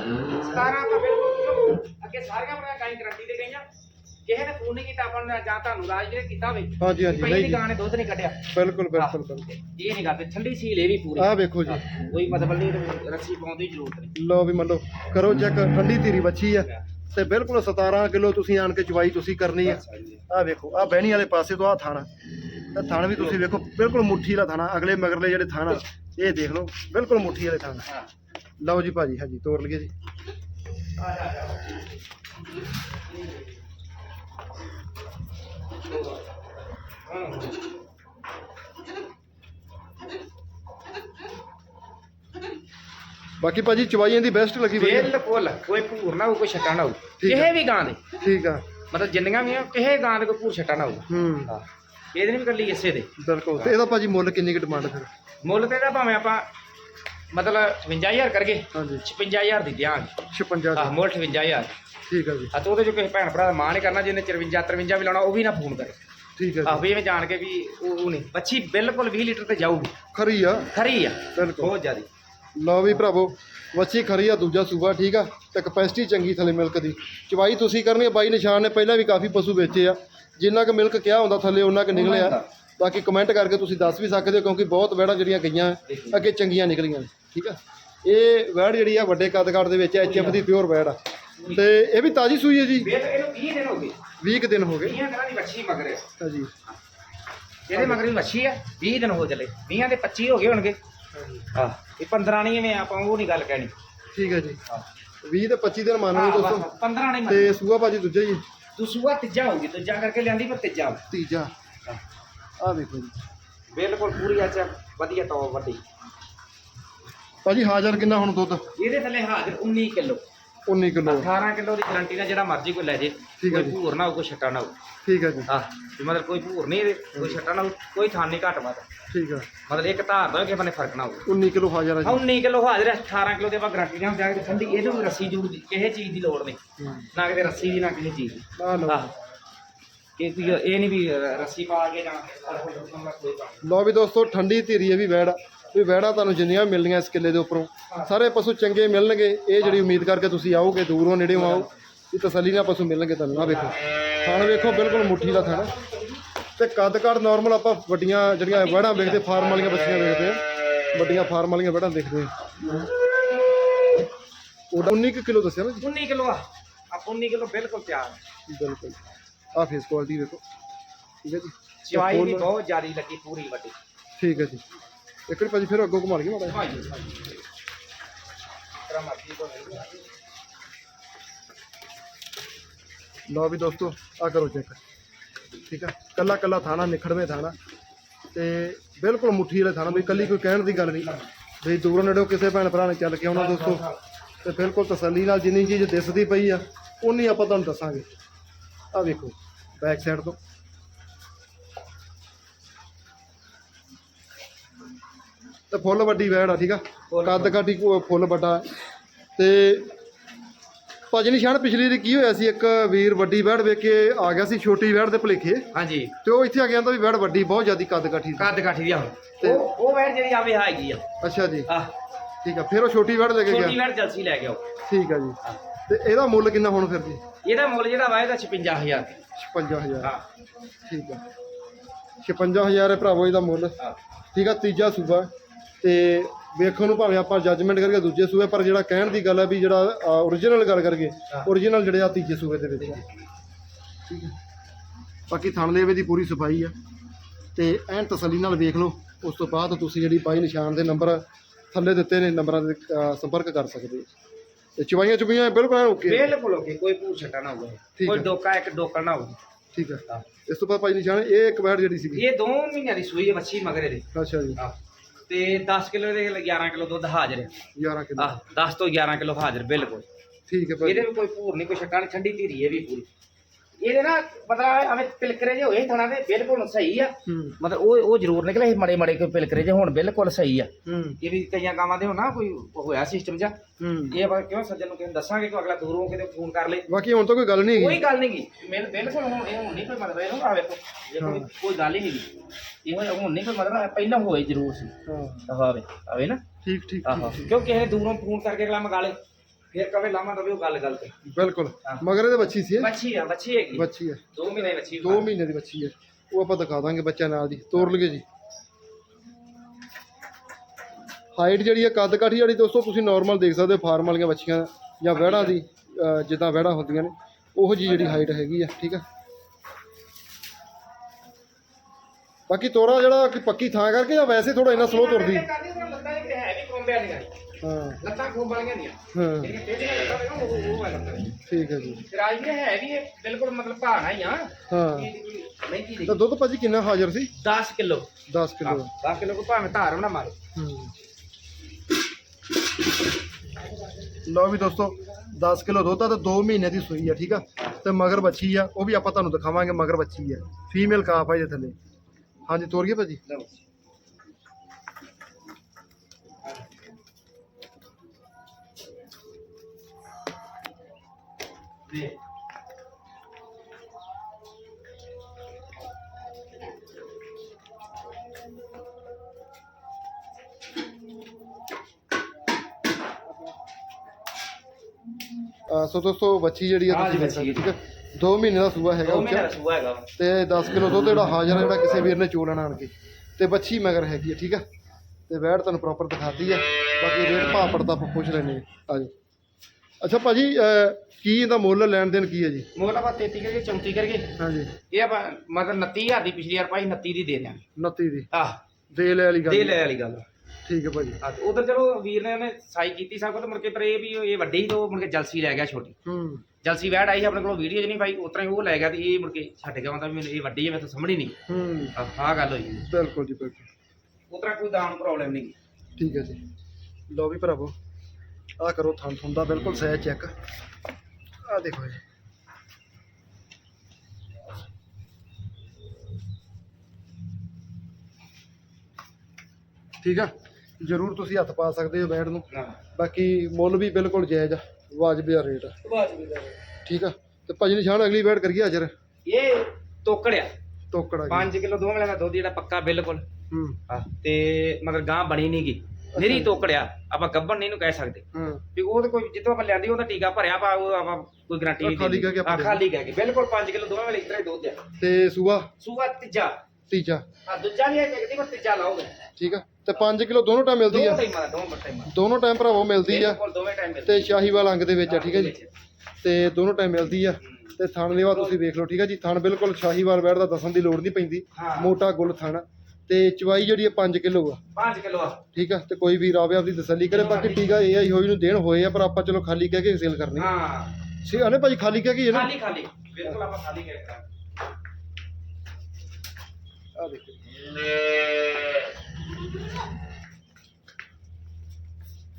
17 ਤਾਂ ਬਿਲਕੁਲ ਅੱਗੇ ਸਾਰੀਆਂ ਆਪਣੀਆਂ ਗਾਈ ਗਰੰਟੀ ਤੇ ਗਈਆਂ। ਕਿਸੇ ਨੇ ਫੋਨ ਨਹੀਂ ਕੀਤਾ ਆਪਾਂ ਨੂੰ ਜਾਂ ਤੁਹਾਨੂੰ ਰਾਜ ਜਿਹੜੇ ਕੀਤਾ ਹੋਵੇ ਹਾਂਜੀ ਹਾਂਜੀ ਪਹਿਲੀ ਨਹੀਂ ਗਾਂ ਨੇ ਦੁੱਧ ਨਹੀਂ ਕੱਢਿਆ। ਬਿਲਕੁਲ ਬਿਲਕੁਲ ਬਿਲਕੁਲ। ਇਹ ਨਹੀਂ ਕਰਦੇ ਠੰਡੀ ਸੀਲ ਇਹ ਵੀ ਪੂਰੀ। ਆਹ ਵੇਖੋ ਜੀ। ਕੋਈ ਮਤਲਬ ਨਹੀਂ ਇਹਨੂੰ ਰੱਸੀ ਪਾਉਣ ਦੀ ਜ਼ਰੂਰਤ ਨਹੀਂ। ਲਓ ਵੀ ਮੰਨ ਲਓ ਕਰੋ ਚੈੱਕ ਠੰਡੀ ਧੀਰੀ ਬੱਚੀ ਆ। ਤੇ ਬਿਲਕੁਲ 17 ਕਿਲੋ ਤੁਸੀਂ ਆਣ ਕੇ ਚਵਾਈ ਤੁਸੀਂ ਕਰਨੀ ਆ। ਆਹ ਵੇਖੋ ਆਹ ਬਹਿਣੀ ਵਾਲੇ ਪਾਸੇ ਤੋਂ ਆਹ ਥਾਣਾ। ਤੇ ਥਾਣਾ ਵੀ ਤੁਸੀਂ ਵੇਖੋ ਬਿਲਕੁਲ ਮੁੱਠੀ ਵਾਲਾ ਥਾਣਾ ਅਗਲੇ ਮਗਰਲੇ ਜਿਹੜੇ ਥਾਣਾ ਇਹ ਦੇਖ ਲਓ ਬਿਲਕੁਲ ਮੁੱਠੀ ਵਾਲੇ ਥਾਣਾ। ਹਾਂ। ਲਓ ਜੀ ਭਾਜੀ ਹਾਂਜੀ ਤੋੜ ਲਈਏ ਜੀ। ਆ ਬਾਕੀ ਭਾਜੀ ਚਵਾਈ ਇਹਦੀ ਬੈਸਟ ਲੱਗੀ ਵਧੀਆ। ਬਿਲਕੁਲ ਕੋਈ ਭੂਰ ਨਾ ਕੋਈ ਛੱਟਾ ਨਾ ਹੋ ਠੀਕ ਆ। ਕਿਸੇ ਵੀ ਗਾਂ ਦੇ। ਠੀਕ ਆ। ਮਤਲਬ ਜਿੰਨੀਆਂ ਵੀ ਆ ਕਿਸੇ ਗਾਂ ਦੇ ਕੋਈ ਭੂਰ ਛੱਟਾ ਨਾ ਹੋ ਹੂੰ। ਹਾਂ। ਇਹਦੇ ਨਹੀਂ ਵੀ ਕੱਲੀ ਇਸੇ ਦੇ। ਬਿਲਕੁਲ। ਤੇ ਇਹਦਾ ਭਾਜੀ ਮੁੱਲ ਕਿੰਨੀ ਕੁ ਡਿਮਾਂਡ ਫਿਰ? ਮੁੱਲ ਤੇ ਇਹਦਾ ਭਾਵੇਂ ਆਪਾਂ ਮਤਲਬ 55000 ਕਰਗੇ ਹਾਂਜੀ। 56000 ਦੀ ਦਿਆਂਗੇ। 56 ਆਹ ਮੁੱਲ 58000 ਠੀਕ ਆ ਜੀ। ਆ ਤੇ ਉਹਦੇ ਜੋ ਕਿਸੇ ਭੈਣ ਭਰਾ ਦਾ ਮਾਂ ਨੇ ਕਰਨਾ ਜਿਹਨੇ 54 53 ਵੀ ਲਾਉਣਾ ਉਹ ਵੀ ਨਾ ਫੋਨ ਕਰੇ। ਠੀਕ ਆ ਆਹ ਵੀ ਐਵੇਂ ਜਾਣ ਕੇ ਵੀ ਉਹ ਉਹ ਨਹੀਂ। ਬੱਚੀ ਬਿਲਕੁਲ 20 ਲੀਟਰ ਤੇ ਜਾਊਗੀ। ਖਰੀ ਆ। ਖਰੀ ਆ। ਬਿਲਕੁਲ। ਬਹੁਤ ਜ਼ਿਆਦੀ। ਲਓ ਵੀ ਭਰਾਵੋ ਵੱਛੀ ਖਰੀ ਆ ਦੂਜਾ ਸੂਬਾ ਠੀਕ ਆ ਤੇ ਕਪੈਸਿਟੀ ਚੰਗੀ ਥੱਲੇ ਮਿਲਕ ਦੀ। ਚਵਾਈ ਤੁਸੀਂ ਕਰਨੀ ਆ ਬਾਈ ਨਿਸ਼ਾਨ ਨੇ ਪਹਿਲਾਂ ਵੀ ਕਾਫੀ ਪਸ਼ੂ ਵੇਚੇ ਆ। ਜਿੰਨਾ ਕੁ ਮਿਲਕ ਕਿਹਾ ਹੁੰਦਾ ਥੱਲੇ ਉਹਨਾਂ ਕੁ ਨਿਕਲਿਆ। ਬਾਕੀ ਕਮੈਂਟ ਕਰਕੇ ਤੁਸੀਂ ਦੱਸ ਵੀ ਸਕਦੇ ਹੋ ਕਿਉਂਕਿ ਬਹੁਤ ਵੈੜਾਂ ਜਿਹੜੀਆਂ ਗਈਆਂ ਅੱਗੇ ਚੰਗੀਆਂ ਨਿਕਲੀਆਂ ਨੇ ਠੀਕ ਆ। ਇਹ ਵੈੜ ਜਿਹੜੀ ਆ ਵੱਡੇ ਕੱਦ ਕਾਠ ਦੇ ਵਿੱਚ ਐਚਐਫ ਦੀ ਪਿਓਰ ਵੈੜ ਆ। ਤੇ ਇਹ ਵੀ ਤਾਜੀ ਸੂਈ ਹੈ ਜੀ। ਇਹਨੂੰ 20 ਦਿਨ ਹੋ ਗਏ। 20 ਕੁ ਦਿਨ ਹੋ ਗਏ। 20 ਦਿਨਾਂ ਦੀ ਵੱਛੀ ਮਗਰ ਹੈ। ਹਾਂਜੀ ਇਹਦੇ ਮਗਰ ਵੀ ਵੱਛੀ ਆ 20 ਦਿਨ ਹੋ ਚਲੇ। 20 ਦੇ 25 ਹੋ ਗਏ ਹੋਣਗੇ। ਆਹ ਇਹ 15 ਨਹੀਂ ਐਵੇਂ ਆਪਾਂ ਉਹ ਨਹੀਂ ਗੱਲ ਕਹਿਣੀ। ਠੀਕ ਹੈ ਜੀ। ਹਾਂ। 20 ਤੇ 25 ਦਿਨ ਮੰਨ ਲਓ ਦੋਸਤੋ। 15 ਨਹੀਂ ਤੇ ਸੂਆ ਭਾਜੀ ਦੂਜਾ ਜੀ। ਦੂਸੂਆ ਤੀਜਾ ਹੋਊਗੀ ਦੂਜਾ ਕਰਕੇ ਲਿਆਂਦੀ ਪਰ ਤੀਜਾ। ਤੀਜਾ। ਆ ਵੇਖੋ ਜੀ। ਬਿਲਕੁਲ ਪੂਰੀ ਅੱਜ ਵਧੀਆ ਟੌਪ ਵੱਡੀ। ਭਾਜੀ ਹਾਜ਼ਰ ਕਿੰਨਾ ਹੁਣ ਦੁੱਧ? ਇਹਦੇ ਥੱਲੇ ਹਾਜ਼ਰ 19 ਕਿਲੋ। 19 ਕਿਲੋ। 18 ਕਿਲੋ ਦੀ ਗਾਰੰਟੀ ਨਾਲ ਜਿਹੜਾ ਮਰਜ਼ੀ ਕੋਈ ਲੈ ਜੇ ਠੀਕ ਹੈ ਕੋਈ ਜੀ। ਭੂਰ ਨਾ ਹੋ ਕੋਈ ਛੱਟਾ ਨਾ ਹੋ ਠੀਕ ਹੈ ਜੀ। ਆਹ ਵੀ ਮਤਲਬ ਕੋਈ ਭੂਰ ਨਹੀਂ ਇਹਦੇ ਕੋਈ ਛੱਟਾ ਨਾ ਹੋ ਕੋਈ ਥਾਨ ਨਹੀਂ ਘੱਟ ਵੱਧ। ਠੀਕ ਆ ਮਤਲਬ ਇੱਕ ਧਾਰ ਦਾ ਕਿਸੇ ਬੰਨੇ ਫ਼ਰਕ ਨਾ ਹੋਵੇ। 19 ਕਿਲੋ ਹਾਜ਼ਰ ਹੈ ਹਾਂ ਜੀ 19 ਕਿਲੋ ਹਾਜ਼ਰ ਹੈ 18 ਕਿਲੋ ਦੇ ਆਪਾਂ ਗਾਰੰਟੀ ਨਾਲ ਜਾ ਕੇ ਠੰਡੀ ਇਹਨੂੰ ਵੀ ਰੱਸੀ ਜੂੜ ਦੀ ਕਿਸੇ ਚੀਜ਼ ਦੀ ਲੋੜ ਨਹੀਂ। ਹੂੰ। ਨਾ ਕਿਤੇ ਰੱਸੀ ਦੀ ਨਾ ਕਿਸੇ ਚੀਜ਼ ਦੀ। ਆ ਲਓ ਆਹ ਇਹ ਵੀ ਇਹ ਨਹੀਂ ਵੀ ਰੱਸੀ ਪਾ ਕੇ ਜਾਂ ਕੋਈ ਕੰਮ ਲਓ ਵੀ ਦੋਸਤੋ ਠੰਡੀ ਧੀਰੀ ਹੈ ਵੀ ਵੈੜ। ਵੀ ਵੈੜਾਂ ਤੁਹਾਨੂੰ ਜਿੰਨੀਆਂ ਮਿਲਣੀਆਂ ਇਸ ਕਿੱਲੇ ਦੇ ਉੱਪਰੋਂ ਸਾਰੇ ਪਸ਼ੂ ਚੰਗੇ ਮਿਲਣਗੇ ਇਹ ਜਿਹੜੀ ਉਮੀਦ ਕਰਕੇ ਤੁਸੀਂ ਆਓਗੇ ਦੂਰੋਂ ਨੇੜੇੋਂ ਆਓ ਵੀ ਤਸੱਲੀ ਨਾਲ ਪਸ਼ੂ ਮਿਲਣਗੇ ਤੁਹਾਨੂੰ ਆ ਵੇਖੋ। ਥਣ ਵੇਖੋ ਬਿਲਕੁਲ ਮੁੱਠੀ ਦਾ ਥਣ। ਤੇ ਕੱਦ ਕੱਦ ਨਾਰਮਲ ਆਪਾਂ ਵੱਡੀਆਂ ਜਿਹੜੀਆਂ ਵੈੜਾਂ ਵੇਖਦੇ ਫਾਰਮ ਵਾਲੀਆਂ ਬੱਚੀਆਂ ਵੇਖਦੇ ਆ ਵੱਡੀਆਂ ਫਾਰਮ ਵਾਲੀਆਂ ਵੈੜਾਂ ਦੇਖਦੇ ਆ। ਉਹਦਾ 19 ਕਿਲੋ ਦੱਸਿਆ ਨਾ ਜੀ? 19 ਕਿਲੋ ਆ। ਆ 19 ਕਿਲੋ ਬਿਲਕੁਲ ਤਿਆਰ ਹੈ ਬਿਲਕੁਲ। ਆ ਫੇਸ ਕੁਆਲਿਟੀ ਵੇਖੋ। ਠੀਕ ਹੈ ਜੀ? ਚਵਾਈ ਵੀ ਫੁੱਲ- ਬਹੁਤ ਜ਼ਿਆਦੀ ਲੱਗੀ ਪੂਰੀ ਵੱਡੀ। ਠੀਕ ਹੈ ਜੀ। ਇੱਕ ਵਾਰੀ ਭਾਜੀ ਫਿਰ ਅੱਗੋਂ ਘੁਮਾ ਲਈਏ ਮਾੜਾ ਜਿਹਾ। ਤੇਰਾ ਮਰਜ਼ੀ ਨਹੀਂ ਲਓ ਵੀ ਦੋਸਤੋ ਆ ਕਰੋ ਚੈੱਕ ਠੀਕ ਆ? ਕੱਲਾ ਕੱਲਾ ਥਾਣਾ ਨਿਖੜਵੇਂ ਥਾਣਾ। ਤੇ ਬਿਲਕੁਲ ਮੁੱਠੀ ਵਾਲੇ ਥਾਣਾ ਵੀ ਕੱਲੀ ਕੋਈ ਕਹਿਣ ਦੀ ਗੱਲ ਨਹੀਂ। ਵੀ ਦੂਰੋਂ ਨੇੜੋਂ ਕਿਸੇ ਭੈਣ ਭਰਾ ਨੇ ਚੱਲ ਕੇ ਆਉਣਾ ਦੋਸਤੋ। ਤੇ ਬਿਲਕੁਲ ਤਸੱਲੀ ਨਾਲ ਜਿੰਨੀ ਚੀਜ਼ ਦਿਸਦੀ ਪਈ ਆ ਉਨੀ ਆਪਾਂ ਤੁਹਾਨੂੰ ਦੱਸਾਂਗੇ। ਆ ਵੇਖੋ ਬੈਕ ਸਾਈਡ ਤੋਂ। ਤੇ ਫੁੱਲ ਵੱਡੀ ਵੈੜ ਆ ਠੀਕ ਆ? ਕੱਦ ਕਾਟੀ ਫੁੱਲ ਵੱਡਾ ਹੈ। ਤੇ ਭਾਜੀ ਨਿਸ਼ਾਨ ਪਿਛਲੀ ਵਾਰੀ ਕੀ ਹੋਇਆ ਸੀ? ਇੱਕ ਵੀਰ ਵੱਡੀ ਵੈੜ ਵੇਖ ਕੇ ਆ ਗਿਆ ਸੀ ਛੋਟੀ ਵੈੜ ਦੇ ਭੁਲੇਖੇ। ਹਾਂਜੀ। ਤੇ ਉਹ ਇੱਥੇ ਆ ਗਿਆ ਤਾਂ ਵੀ ਵੈੜ ਵੱਡੀ ਬਹੁਤ ਜ਼ਿਆਦੀ ਕੱਦ ਕਾਠੀ ਕੱਦ ਕਾਠੀ ਦੀ ਆ। ਤੇ- ਉਹ ਉਹ ਵੈਰ ਜਿਹੜੀ ਆਵੇ ਹੈਗੀ ਆ। ਅੱਛਾ ਜੀ। ਆ ਠੀਕ ਆ ਫਿਰ ਉਹ ਛੋਟੀ ਵੈੜ ਲੈ ਕੇ ਛੋਟੀ ਗਿਆ। ਵੈਰ ਜਲਸੀ ਲੈ ਗਿਆ ਠੀਕ ਆ ਜੀ। ਤੇ ਇਹਦਾ ਮੁੱਲ ਕਿੰਨਾ ਹੁਣ ਫਿਰ ਜੀ? ਇਹਦਾ ਮੁੱਲ ਜਿਹੜਾ ਵਾ ਇਹਦਾ 56000 55000 ਹਾਂ। ਠੀਕ ਆ। 56000 ਹੈ ਭਰਾਵੋ ਇਹਦਾ ਮੁੱਲ। ਠੀਕ ਆ ਤੀਜਾ ਸੂਬਾ। ਤੇ ਵੇਖਣ ਨੂੰ ਭਾਵੇਂ ਆਪਾਂ ਜੱਜਮੈਂਟ ਕਰਕੇ ਦੂਜੇ ਸੂਬੇ ਪਰ ਜਿਹੜਾ ਕਹਿਣ ਦੀ ਗੱਲ ਹੈ ਵੀ ਜਿਹੜਾ origignal ਗੱਲ ਕਰਕੇ origignal ਜਿਹੜੇ ਆ ਤੀਜੇ ਸੂਬੇ ਦੇ ਵਿੱਚ। ਆ। ਠੀਕ ਹੈ ਬਾਕੀ ਥਣ ਲੇਵੇ ਦੀ ਪੂਰੀ ਸਫ਼ਾਈ ਆ। ਤੇ ਐਨ ਤਸੱਲੀ ਨਾਲ ਵੇਖ ਲਓ ਉਸ ਤੋਂ ਬਾਅਦ ਤੁਸੀਂ ਜਿਹੜੀ ਬਾਈ ਨਿਸ਼ਾਨ ਦੇ ਨੰਬਰ ਥੱਲੇ ਦਿੱਤੇ ਨੇ ਨੰਬਰਾਂ ਦੇ ਸੰਪਰਕ ਕਰ ਸਕਦੇ ਹੋ। ਤੇ ਚਵਾਈਆਂ ਚੁਬੀਆਂ ਬਿਲਕੁਲ ਓਕੇ ਬਿਲਕੁਲ ਓਕੇ ਕੋਈ ਭੂਰ ਛੱਟਾ ਨਾ ਠੀਕ ਕੋਈ। ਡੋਕਾ ਇੱਕ ਡੋਕਾ ਨਾ ਹੋਊਗਾ ਠੀਕ ਹੈ। ਇਸ ਤੋਂ ਬਾਅਦ ਭਾਈ ਨਿਸ਼ਾਨ ਇਹ ਇੱਕ ਵੈਟ ਜਿਹੜੀ ਸੀਗੀ। ਇਹ 2 ਮਹੀਨਿਆਂ ਦੀ ਸੂਈ ਹੈ ਮੱਛੀ ਮਗਰੇ ਦੇ। ਅੱਛਾ ਜੀ। ਹਾਂ। ਤੇ 10 ਕਿਲੋ ਦੇ 11 ਕਿਲੋ ਦੁੱਧ ਹਾਜ਼ਰ ਹੈ। 11 ਕਿਲੋ। ਆਹ 10 ਤੋਂ 11 ਕਿਲੋ ਹਾਜ਼ਰ ਬਿਲਕੁਲ। ਠੀਕ ਹੈ ਭਾਈ ਇਹਦੇ ਵੀ ਕੋਈ ਭੂਰ ਨਹੀਂ ਕੋਈ ਛੱਟਾ ਨਹੀਂ ਠੰਡੀ ਧੀਰੀ ਹੈ ਵੀ ਪੂਰੀ। ਇਹਦੇ ਨਾ ਮਤਲਬ ਐਵੇਂ ਪਿਲਕਰੇ ਜੇ ਹੋਏ ਥਣਾ ਦੇ ਬਿਲਕੁਲ ਸਹੀ ਆ। ਹੂੰ। ਮਤਲਬ ਉਹ ਉਹ ਜ਼ਰੂਰ ਨਿਕਲੇ ਸੀ ਮੜੇ ਮੜੇ ਕੋਈ ਪਿਲਕਰੇ ਜੇ ਹੁਣ ਬਿਲਕੁਲ ਸਹੀ ਆ। ਹੂੰ। ਇਹ ਵੀ ਕਈਆਂ ਗਾਵਾਂ ਦੇ ਹੋਣਾ ਕੋਈ ਹੋਇਆ ਸਿਸਟਮ ਜਾਂ ਹੂੰ। ਇਹ ਆਪਾਂ ਕਿਉਂ ਸੱਜਣ ਨੂੰ ਕਿਸੇ ਦੱਸਾਂਗੇ ਕਿ ਅਗਲਾ ਦੂਰੋਂ ਕਿਤੇ ਫੋਨ ਕਰ ਲੇ। ਬਾਕੀ ਹੁਣ ਤਾਂ ਕੋਈ ਗੱਲ ਨਹੀਂ ਕੋਈ ਹੈਗੀ ਗੱਲ ਨਹੀਂ ਗੀ ਬਿਲ ਬਿਲਕੁਲ ਹੁਣ ਇਹ ਹੁਣ ਨਹੀਂ ਕੋਈ ਮਤਲਬ ਇਹਨੂੰ ਆ ਵੇਖੋ ਕੋਈ ਕੋਈ ਗੱਲ ਹੀ ਨਹੀਂ ਗੀ ਇਹ ਹੁਣ ਨਹੀਂ ਕੋਈ ਮਤਲਬ ਪਹਿਲਾਂ ਹੋਏ ਜ਼ਰੂਰ ਸੀ। ਹਾਂ। ਆਵੇ ਆਵੇ ਨਾ। ਠੀਕ ਠੀਕ ਆਹੋ। ਕਿਉਂ ਕਿਸੇ ਦੂਰੋਂ ਫੋਨ ਕਰਕੇ ਅਗਲਾ ਮੰਗਾ ਲੇ। ਫਿਰ ਕਵੇ ਲਾਵਾਂ ਦਵੇ ਉਹ ਗੱਲ ਗੱਲ ਤੇ। ਬਿਲਕੁਲ। ਮਗਰ ਇਹਦੇ ਬੱਚੀ ਸੀ ਇਹ? ਬੱਚੀ ਆ ਬੱਚੀ ਹੈਗੀ। ਬੱਚੀ ਹੈ 2 ਮਹੀਨੇ ਬੱਚੀ 2 ਮਹੀਨੇ ਦੀ ਬੱਚੀ ਹੈ ਉਹ ਆਪਾਂ ਦਿਖਾ ਦਾਂਗੇ ਬੱਚਾ ਨਾਲ ਦੀ। ਤੋੜ ਲਈਏ ਜੀ। ਹਾਈਟ ਜਿਹੜੀ ਹੈ ਕੱਦ ਕਾਠੀ ਵਾਲੀ ਦੋਸਤੋ ਤੁਸੀਂ ਨਾਰਮਲ ਦੇਖ ਸਕਦੇ ਹੋ ਫਾਰਮ ਵਾਲੀਆਂ ਬੱਚੀਆਂ ਜਾਂ ਵਹਿੜਾਂ ਦੀ ਅਹ ਜਿੱਦਾਂ ਵਹਿੜਾਂ ਹੁੰਦੀਆਂ ਨੇ। ਉਹੋ ਜੀ ਜਿਹੜੀ ਹਾਈਟ ਹੈਗੀ ਆ ਠੀਕ ਆ। ਬਾਕੀ ਤੋਰਾ ਜਿਹੜਾ ਕਿ ਪੱਕੀ ਥਾਂ ਕਰਕੇ ਜਾਂ ਵੈਸੇ ਥੋੜਾ ਇੰਨਾ ਸਲੋ ਤੁਰਦੀ ਲੱਤਾਂ ਇਹ ਹੈ ਵੀ ਕੋਂਬਿਆ ਨਹੀਂ ਹਾਂ। ਲੱਤਾਂ ਖੂਬ ਵਾਲੀਆਂ ਨਹੀਂ ਹਾਂ। ਜਿਹੜੀਆਂ ਟੇਢੀਆਂ ਲੱਤਾਂ ਨੇ ਨਾ, ਉਹ ਉਹ ਆ ਲੱਤਾਂ ਠੀਕ ਹੈ ਜੀ। ਰਾਜ ਵੀ ਹੈ ਵੀ ਇਹ ਬਿਲਕੁਲ ਮਤਲਬ ਭਾਣਾ ਹੀ ਆ। ਹਾਂ। ਇਹਦੀ ਕੋਈ ਮਹਿੰਗੀ ਨਹੀਂ। ਤਾਂ ਦੁੱਧ ਭਾਜੀ ਕਿੰਨਾ ਹਾਜ਼ਰ ਸੀ? 10 ਕਿਲੋ। 10 ਕਿਲੋ। 10 ਕਿਲੋ ਕੋ ਭਾਵੇਂ ਧਾਰ ਨਾ ਮਾਰੋ। ਹੂੰ। ਲਓ ਵੀ ਦੋਸਤੋ 10 ਕਿਲੋ ਦੁੱਧ ਆ ਤੇ 2 ਮਹੀਨੇ ਦੀ ਸੂਈ ਆ ਠੀਕ ਆ? ਤੇ ਮਗਰ ਬੱਚੀ ਆ ਉਹ ਵੀ ਆਪਾਂ ਤੁਹਾਨੂੰ ਦਿਖਾਵਾਂਗੇ ਮਗਰ ਬੱਚੀ ਆ। ਫੀਮੇਲ ਕਾਫ ਆ ਇਹਦੇ ਥੱਲੇ। ਹਾਂਜੀ ਤੋਰੀਏ ਭਾਜੀ? ਲਓ। ਅਹ ਸੋ ਦੋਸਤੋ ਬੱਚੀ ਜਿਹੜੀ ਆ ਹਾਂ ਤੁਸੀਂ ਦੇਖ ਸਕਦੇ ਬੱਚੀ ਠੀਕ ਆ 2 ਮਹੀਨੇ ਦਾ ਸੂਆ ਹੈਗਾ ਦੋ ਮਹੀਨੇ ਦਾ ਉੱਚਾ ਸੂਆ ਹੈਗਾ। ਵਾ। ਤੇ 10 ਕਿਲੋ ਦੁੱਧ ਜਿਹੜਾ ਹਾਜ਼ਰ ਜਿਹੜਾ ਕਿਸੇ ਵੀਰ ਨੇ ਚੋਲਣ ਆਣ ਕੇ। ਤੇ ਬੱਚੀ ਮਗਰ ਹੈਗੀ ਆ ਠੀਕ ਆ? ਤੇ ਵੈੜ ਤੁਹਾਨੂੰ ਪ੍ਰੋਪਰ ਦਿਖਾਤੀ ਆ। ਬਾਕੀ ਰੇਟ ਭਾਅ ਆਪਾਂ ਪੁੱਛ ਲੈਣੇ ਆ ਜਾਓ। ਅੱਛਾ ਭਾਜੀ ਅਹ ਕੀ ਇਹਦਾ ਮੁੱਲ ਲੈਣ ਦੇਣ ਕੀ ਹੈ ਜੀ? ਮੋਟਾ ਆਪਾਂ 33 ਕਰਕੇ 34 ਕਰਕੇ ਹਾਂਜੀ। ਇਹ ਆਪਾਂ ਮਤਲਬ 29000 ਦੀ ਪਿਛਲੀ ਵਾਰ ਪਾਈ 29 ਦੀ ਦੇ ਦਿਆਂਗੇ। 29 ਦੀ। ਆਹ। ਦੇ ਲੈ ਵਾਲੀ ਗੱਲ ਦੇ ਲੈ ਵਾਲੀ ਗੱਲ। ਠੀਕ ਹੈ ਭਾਜੀ। ਆ ਉਧਰ ਚਲੋ ਵੀਰ ਨੇ ਉਹਨੇ ਸਾਈ ਕੀਤੀ ਸਭ ਕੁਝ ਮੁੜ ਕੇ ਪਰ ਇਹ ਵੀ ਇਹ ਵੱਡੀ ਤੇ ਮੁੜ ਕੇ ਜਲਸੀ ਲੈ ਗਿਆ ਛੋਟੀ। ਹੂੰ। ਜਲਸੀ ਵੈੜ ਆਈ ਸੀ ਆਪਣੇ ਕੋਲ ਵੀਡੀਓ ਨਹੀਂ ਪਾਈ ਉਤਰਾ ਹੀ ਉਹ ਲੈ ਗਿਆ ਤੇ ਇਹ ਮੁੜ ਕੇ ਛੱਡ ਗਿਆ ਮਤਲਬ ਮੈਨੂੰ ਇਹ ਵੱਡੀ ਹੈ ਮੈਨੂੰ ਸਮਝ ਹੀ ਨਹੀਂ। ਹੂੰ। ਆਹ ਆਹ ਗੱਲ ਹੋਈ। ਬਿਲਕੁਲ ਜੀ ਬਿਲਕੁਲ। ਉਤਰਾ ਕੋਈ ਦਾਣ ਪ੍ਰੋਬਲਮ ਨਹੀਂ। ਠੀਕ ਹੈ ਜੀ। ਲਓ ਵੀ ਭਰਾਵੋ। ਆ ਕਰੋ ਥਣ ਥੁਣ ਦਾ ਬਿਲਕੁਲ ਸਹਿ ਚੈੱਕ ਆ ਦੇਖੋ ਜੀ। ਠੀਕ ਆ? ਜਰੂਰ ਤੁਸੀਂ ਹੱਥ ਪਾ ਸਕਦੇ ਹੋ ਬੈਡ ਨੂੰ। ਬਾਕੀ ਮੁੱਲ ਵੀ ਬਿਲਕੁਲ ਜਾਇਜ਼ ਆ ਵਾਜਬੀ ਆ ਰੇਟ। ਆ ਬਾਤ ਵੀ ਠੀਕ ਆ? ਤੇ ਭਾਜੀ ਨਿਸ਼ਾਨ ਅਗਲੀ ਬੈਡ ਕਰੀਏ ਹਾਜ਼ਰ ਇਹ ਤੋਕੜਿਆ। ਤੋਕੜਾ ਜੀ। 5 ਕਿਲੋ ਦੋਵਾਂ ਦਾ ਦੁੱਧ ਜਿਹੜਾ ਪੱਕਾ ਬਿਲਕੁਲ। ਹੂੰ। ਤੇ ਮਤਲਬ ਗਾਂ ਬਣੀ ਨਹੀਂ ਗੀ ਨਿਰੀ ਤੋਕੜਿਆ ਆਪਾਂ ਗੱਬਣ ਨਹੀਂ ਨੂੰ ਕਹਿ ਸਕਦੇ। ਹਾਂ। ਵੀ ਉਹ ਤਾਂ ਕੋਈ ਜਿੱਦੋਂ ਆਪਾਂ ਲਿਆਂਦੀ ਉਹਦਾ ਟੀਕਾ ਭਰਿਆ ਪਾ ਉਹ ਆਪਾਂ ਕੋਈ ਗਾਰੰਟੀ ਨਹੀਂ ਖਾਲੀ। ਕਹਿ ਕੇ ਆਪਾਂ ਹਾਂ, ਖਾਲੀ ਕਹਿ ਕੇ ਬਿਲਕੁਲ 5 ਕਿਲੋ ਦੋਵਾਂ ਵੇਲੇ ਇਤਰਾ ਹੀ ਦੁੱਧ ਆ। ਤੇ ਸੂਆ? ਸੂਆ ਤੀਜਾ। ਤੀਜਾ। ਆ ਦੂਜਾ ਵੀ ਹੈ ਇੱਕ ਦੀ ਤੀਜਾ ਲਾਓਗੇ ਠੀਕ ਆ। ਤੇ 5 ਕਿਲੋ ਦੋਨੋਂ ਟਾਈਮ ਮਿਲਦੀ ਆ? ਟਾਈਮਾਂ ਦੋ ਟਾਈਮਾਂ ਦੋਨੋਂ ਟਾਈਮ ਭਰਾਵੋ ਮਿਲਦੀ ਆ। ਤੇ ਸ਼ਾਹੀਵਾਲ ਅੰਗ ਦੇ ਵਿੱਚ ਆ ਠੀਕ ਹੈ ਜੀ? ਤੇ ਦੋਨੋਂ ਟਾਈਮ ਮਿਲਦੀ ਆ। ਤੇ ਥਣ ਲੇਵਾ ਤੁਸੀਂ ਵੇਖ ਲਓ ਠੀਕ ਹੈ ਜੀ? ਥਣ ਬਿਲਕੁਲ ਸ਼ਾਹੀਵਾਲ ਬੈਠ ਦਾ ਦੱਸਣ ਦੀ ਲੋੜ ਨਹੀਂ ਪੈਂਦੀ। ਹਾਂ। ਮੋਟਾ ਗੁੱਲ ਥਣ। ਆ। ਤੇ ਚਵਾਈ ਜਿਹੜੀ ਆ 5 ਕਿਲੋ ਆ। 5 ਕਿਲੋ ਆ। ਠੀਕ ਆ ਤੇ ਕੋਈ ਵੀ ਰਾਵੇ ਆਪਦੀ ਤਸੱਲੀ ਕਰੇ ਬਾਕੀ ਟੀਕਾ ਇਹ ਆਈ ਹੋਈ ਨੂੰ ਦੇਣ ਹੋਏ ਆ ਪਰ ਆਪਾਂ ਚਲੋ ਖਾਲੀ ਕਹਿ ਕੇ ਸੇਲ ਕਰਨੀ ਹਾਂ। ਸੀ ਅਨੇ ਭਾਜੀ ਖਾਲੀ ਕਹਿ ਕੇ ਇਹ ਨਾ? ਖਾਲੀ ਖਾਲੀ। ਬਿਲਕੁਲ ਆਪਾਂ ਖਾਲੀ ਕਹਿ ਆ ਦੇਖੋ।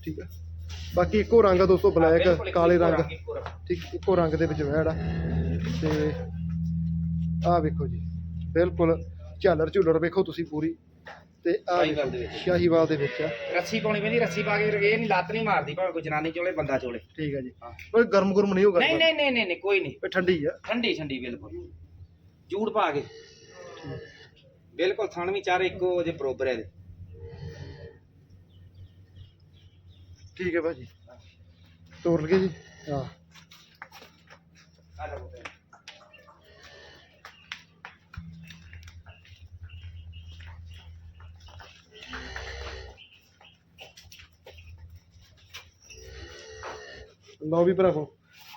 ਠੀਕ ਆ। ਬਾਕੀ ਇੱਕੋ ਰੰਗ ਆ ਦੋਸਤੋ ਬਲੈਕ ਕਾਲੇ ਰੰਗ। ਠੀਕ ਇੱਕੋ ਰੰਗ ਦੇ ਵਿੱਚ ਵਹਿੜ ਆ। ਤੇ ਆਹ ਵੇਖੋ ਜੀ ਬਿਲਕੁਲ ਝਾਲਰ ਝੂਲਰ ਵੇਖੋ ਤੁਸੀਂ ਪੂਰੀ। ਤੇ ਆ ਸ਼ਾਹੀਵਾਲ ਦੇ ਵਿੱਚ। ਸ਼ਾਹੀਵਾਲ ਦੇ ਵਿੱਚ ਆ। ਰੱਸੀ ਪਾਉਣੀ ਪੈਂਦੀ ਰੱਸੀ ਪਾ ਕੇ ਇਹ ਨਹੀਂ ਲੱਤ ਨਹੀਂ ਮਾਰਦੀ ਭਾਵੇਂ ਕੋਈ ਜਨਾਨੀ ਚੋਲੇ ਬੰਦਾ ਚੋਲੇ। ਠੀਕ ਆ ਜੀ। ਹਾਂ। ਪਰ ਗਰਮ ਗਰਮ ਨਹੀਂ ਹੋਗਾ ਨਹੀਂ ਨਹੀਂ ਨਹੀਂ ਨਹੀਂ ਨਹੀਂ, ਕੋਈ ਨਹੀਂ। ਇਹ ਠੰਡੀ ਆ। ਠੰਡੀ ਠੰਡੀ ਬਿਲਕੁਲ। ਜੂੜ ਪਾ ਕੇ। ਬਿਲਕੁਲ ਥਣ ਵੀ ਚਾਰੇ ਇੱਕੋ ਜੇ ਬਰੋਬਰ ਹੈ ਇਹਦੇ। ਠੀਕ ਹੈ ਭਾਜੀ। ਤੋੜ ਲਈਏ ਜੀ। ਹਾਂ। ਆ ਲਓ ਵੀ ਭਰਾਵੋ।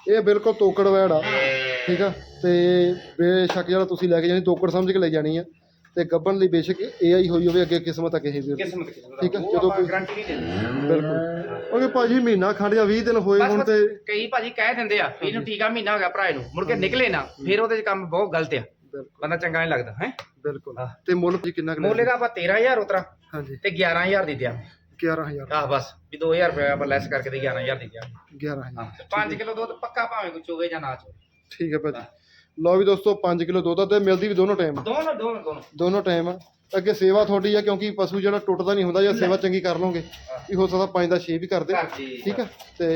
ਇਹ ਬਿਲਕੁਲ ਤੋਕੜ ਵੈੜ ਆ ਠੀਕ ਆ? ਤੇ ਬੇਸ਼ੱਕ ਜਿਹੜਾ ਤੁਸੀਂ ਲੈ ਕੇ ਜਾਣੀ ਤੋਕੜ ਸਮਝ ਕੇ ਲੈ ਜਾਣੀ ਆ। ਤੇ ਗੱਬਣ ਲਈ ਬੇਸ਼ੱਕ ਏਆਈ ਹੋਈ ਹੋਵੇ ਅੱਗੇ ਕਿਸਮਤ ਆ ਕਿਸੇ ਵੀਰ ਦੀ ਕਿਸਮਤ। ਠੀਕ ਉਹ ਜਦੋਂ ਕੋਈ- ਗਾਰੰਟੀ ਨਹੀਂ ਦਿੰਦੇ। ਬਿਲਕੁਲ। ਕਿਉਂਕਿ ਭਾਜੀ ਮਹੀਨਾ ਖੰਡ ਜਾਂ 20 ਦਿਨ ਹੋਏ ਹੁਣ ਬਸ ਤੇ ਕਈ ਭਾਜੀ ਕਹਿ ਦਿੰਦੇ ਆ ਵੀ ਇਹਨੂੰ ਟੀਕਾ ਮਹੀਨਾ ਹੋ ਗਿਆ ਭਰਾ ਨੂੰ ਮੁੜ ਕੇ ਨਿਕਲੇ ਨਾ ਫਿਰ ਉਹਦੇ ਚ ਕੰਮ ਬਹੁਤ ਗਲਤ ਆ। ਬਿਲਕੁਲ। ਬੰਦਾ ਚੰਗਾ ਨਹੀਂ ਲੱਗਦਾ ਹੈ? ਬਿਲਕੁਲ। ਤੇ ਮੁੱਲ ਜੀ ਕਿੰਨਾ ਕੁ ਮੋਲੇ ਦਾ ਆਪਾਂ 13000 ਉਤਰਾ ਹਾਂਜੀ। ਤੇ 11000 ਦੀ ਦਿਆਂਗੇ 11000 ਆਹ ਬਸ ਵੀ 2000 ਰੁਪਏ ਆਪਾਂ ਲੈਸ ਕਰਕੇ ਤੇ 11000 ਦੀ ਦਿਆਂਗੇ। 11000 ਹਾਂ 5 ਕਿਲੋ ਦੁੱਧ ਪੱਕਾ ਭਾਵੇਂ ਕੋਈ ਚੋਵੇ ਜਾਂ ਨਾ ਚੋਵੇ। ਠੀਕ ਹੈ ਭਾਜੀ। ਲਓ ਵੀ ਦੋਸਤੋ 5 ਕਿਲੋ ਦੁੱਧ ਆ ਤੇ ਮਿਲਦੀ ਵੀ ਦੋਨੋਂ ਟਾਈਮ ਦੋਨੋਂ ਦੋਨੋਂ ਦੋਨੋਂ। ਦੋਨੋਂ ਟਾਈਮ ਆ। ਅੱਗੇ ਸੇਵਾ ਤੁਹਾਡੀ ਆ ਕਿਉਂਕਿ ਪਸ਼ੂ ਜਿਹੜਾ ਟੁੱਟਦਾ ਨਹੀਂ ਹੁੰਦਾ ਜੇ ਸੇਵਾ ਚੰਗੀ ਕਰ ਲਓਗੇ ਵੀ ਹੋ ਸਕਦਾ 5 ਦਾ 6 ਵੀ ਕਰ ਦੇ ਘਰ ਦੀ। ਠੀਕ ਆ? ਤੇ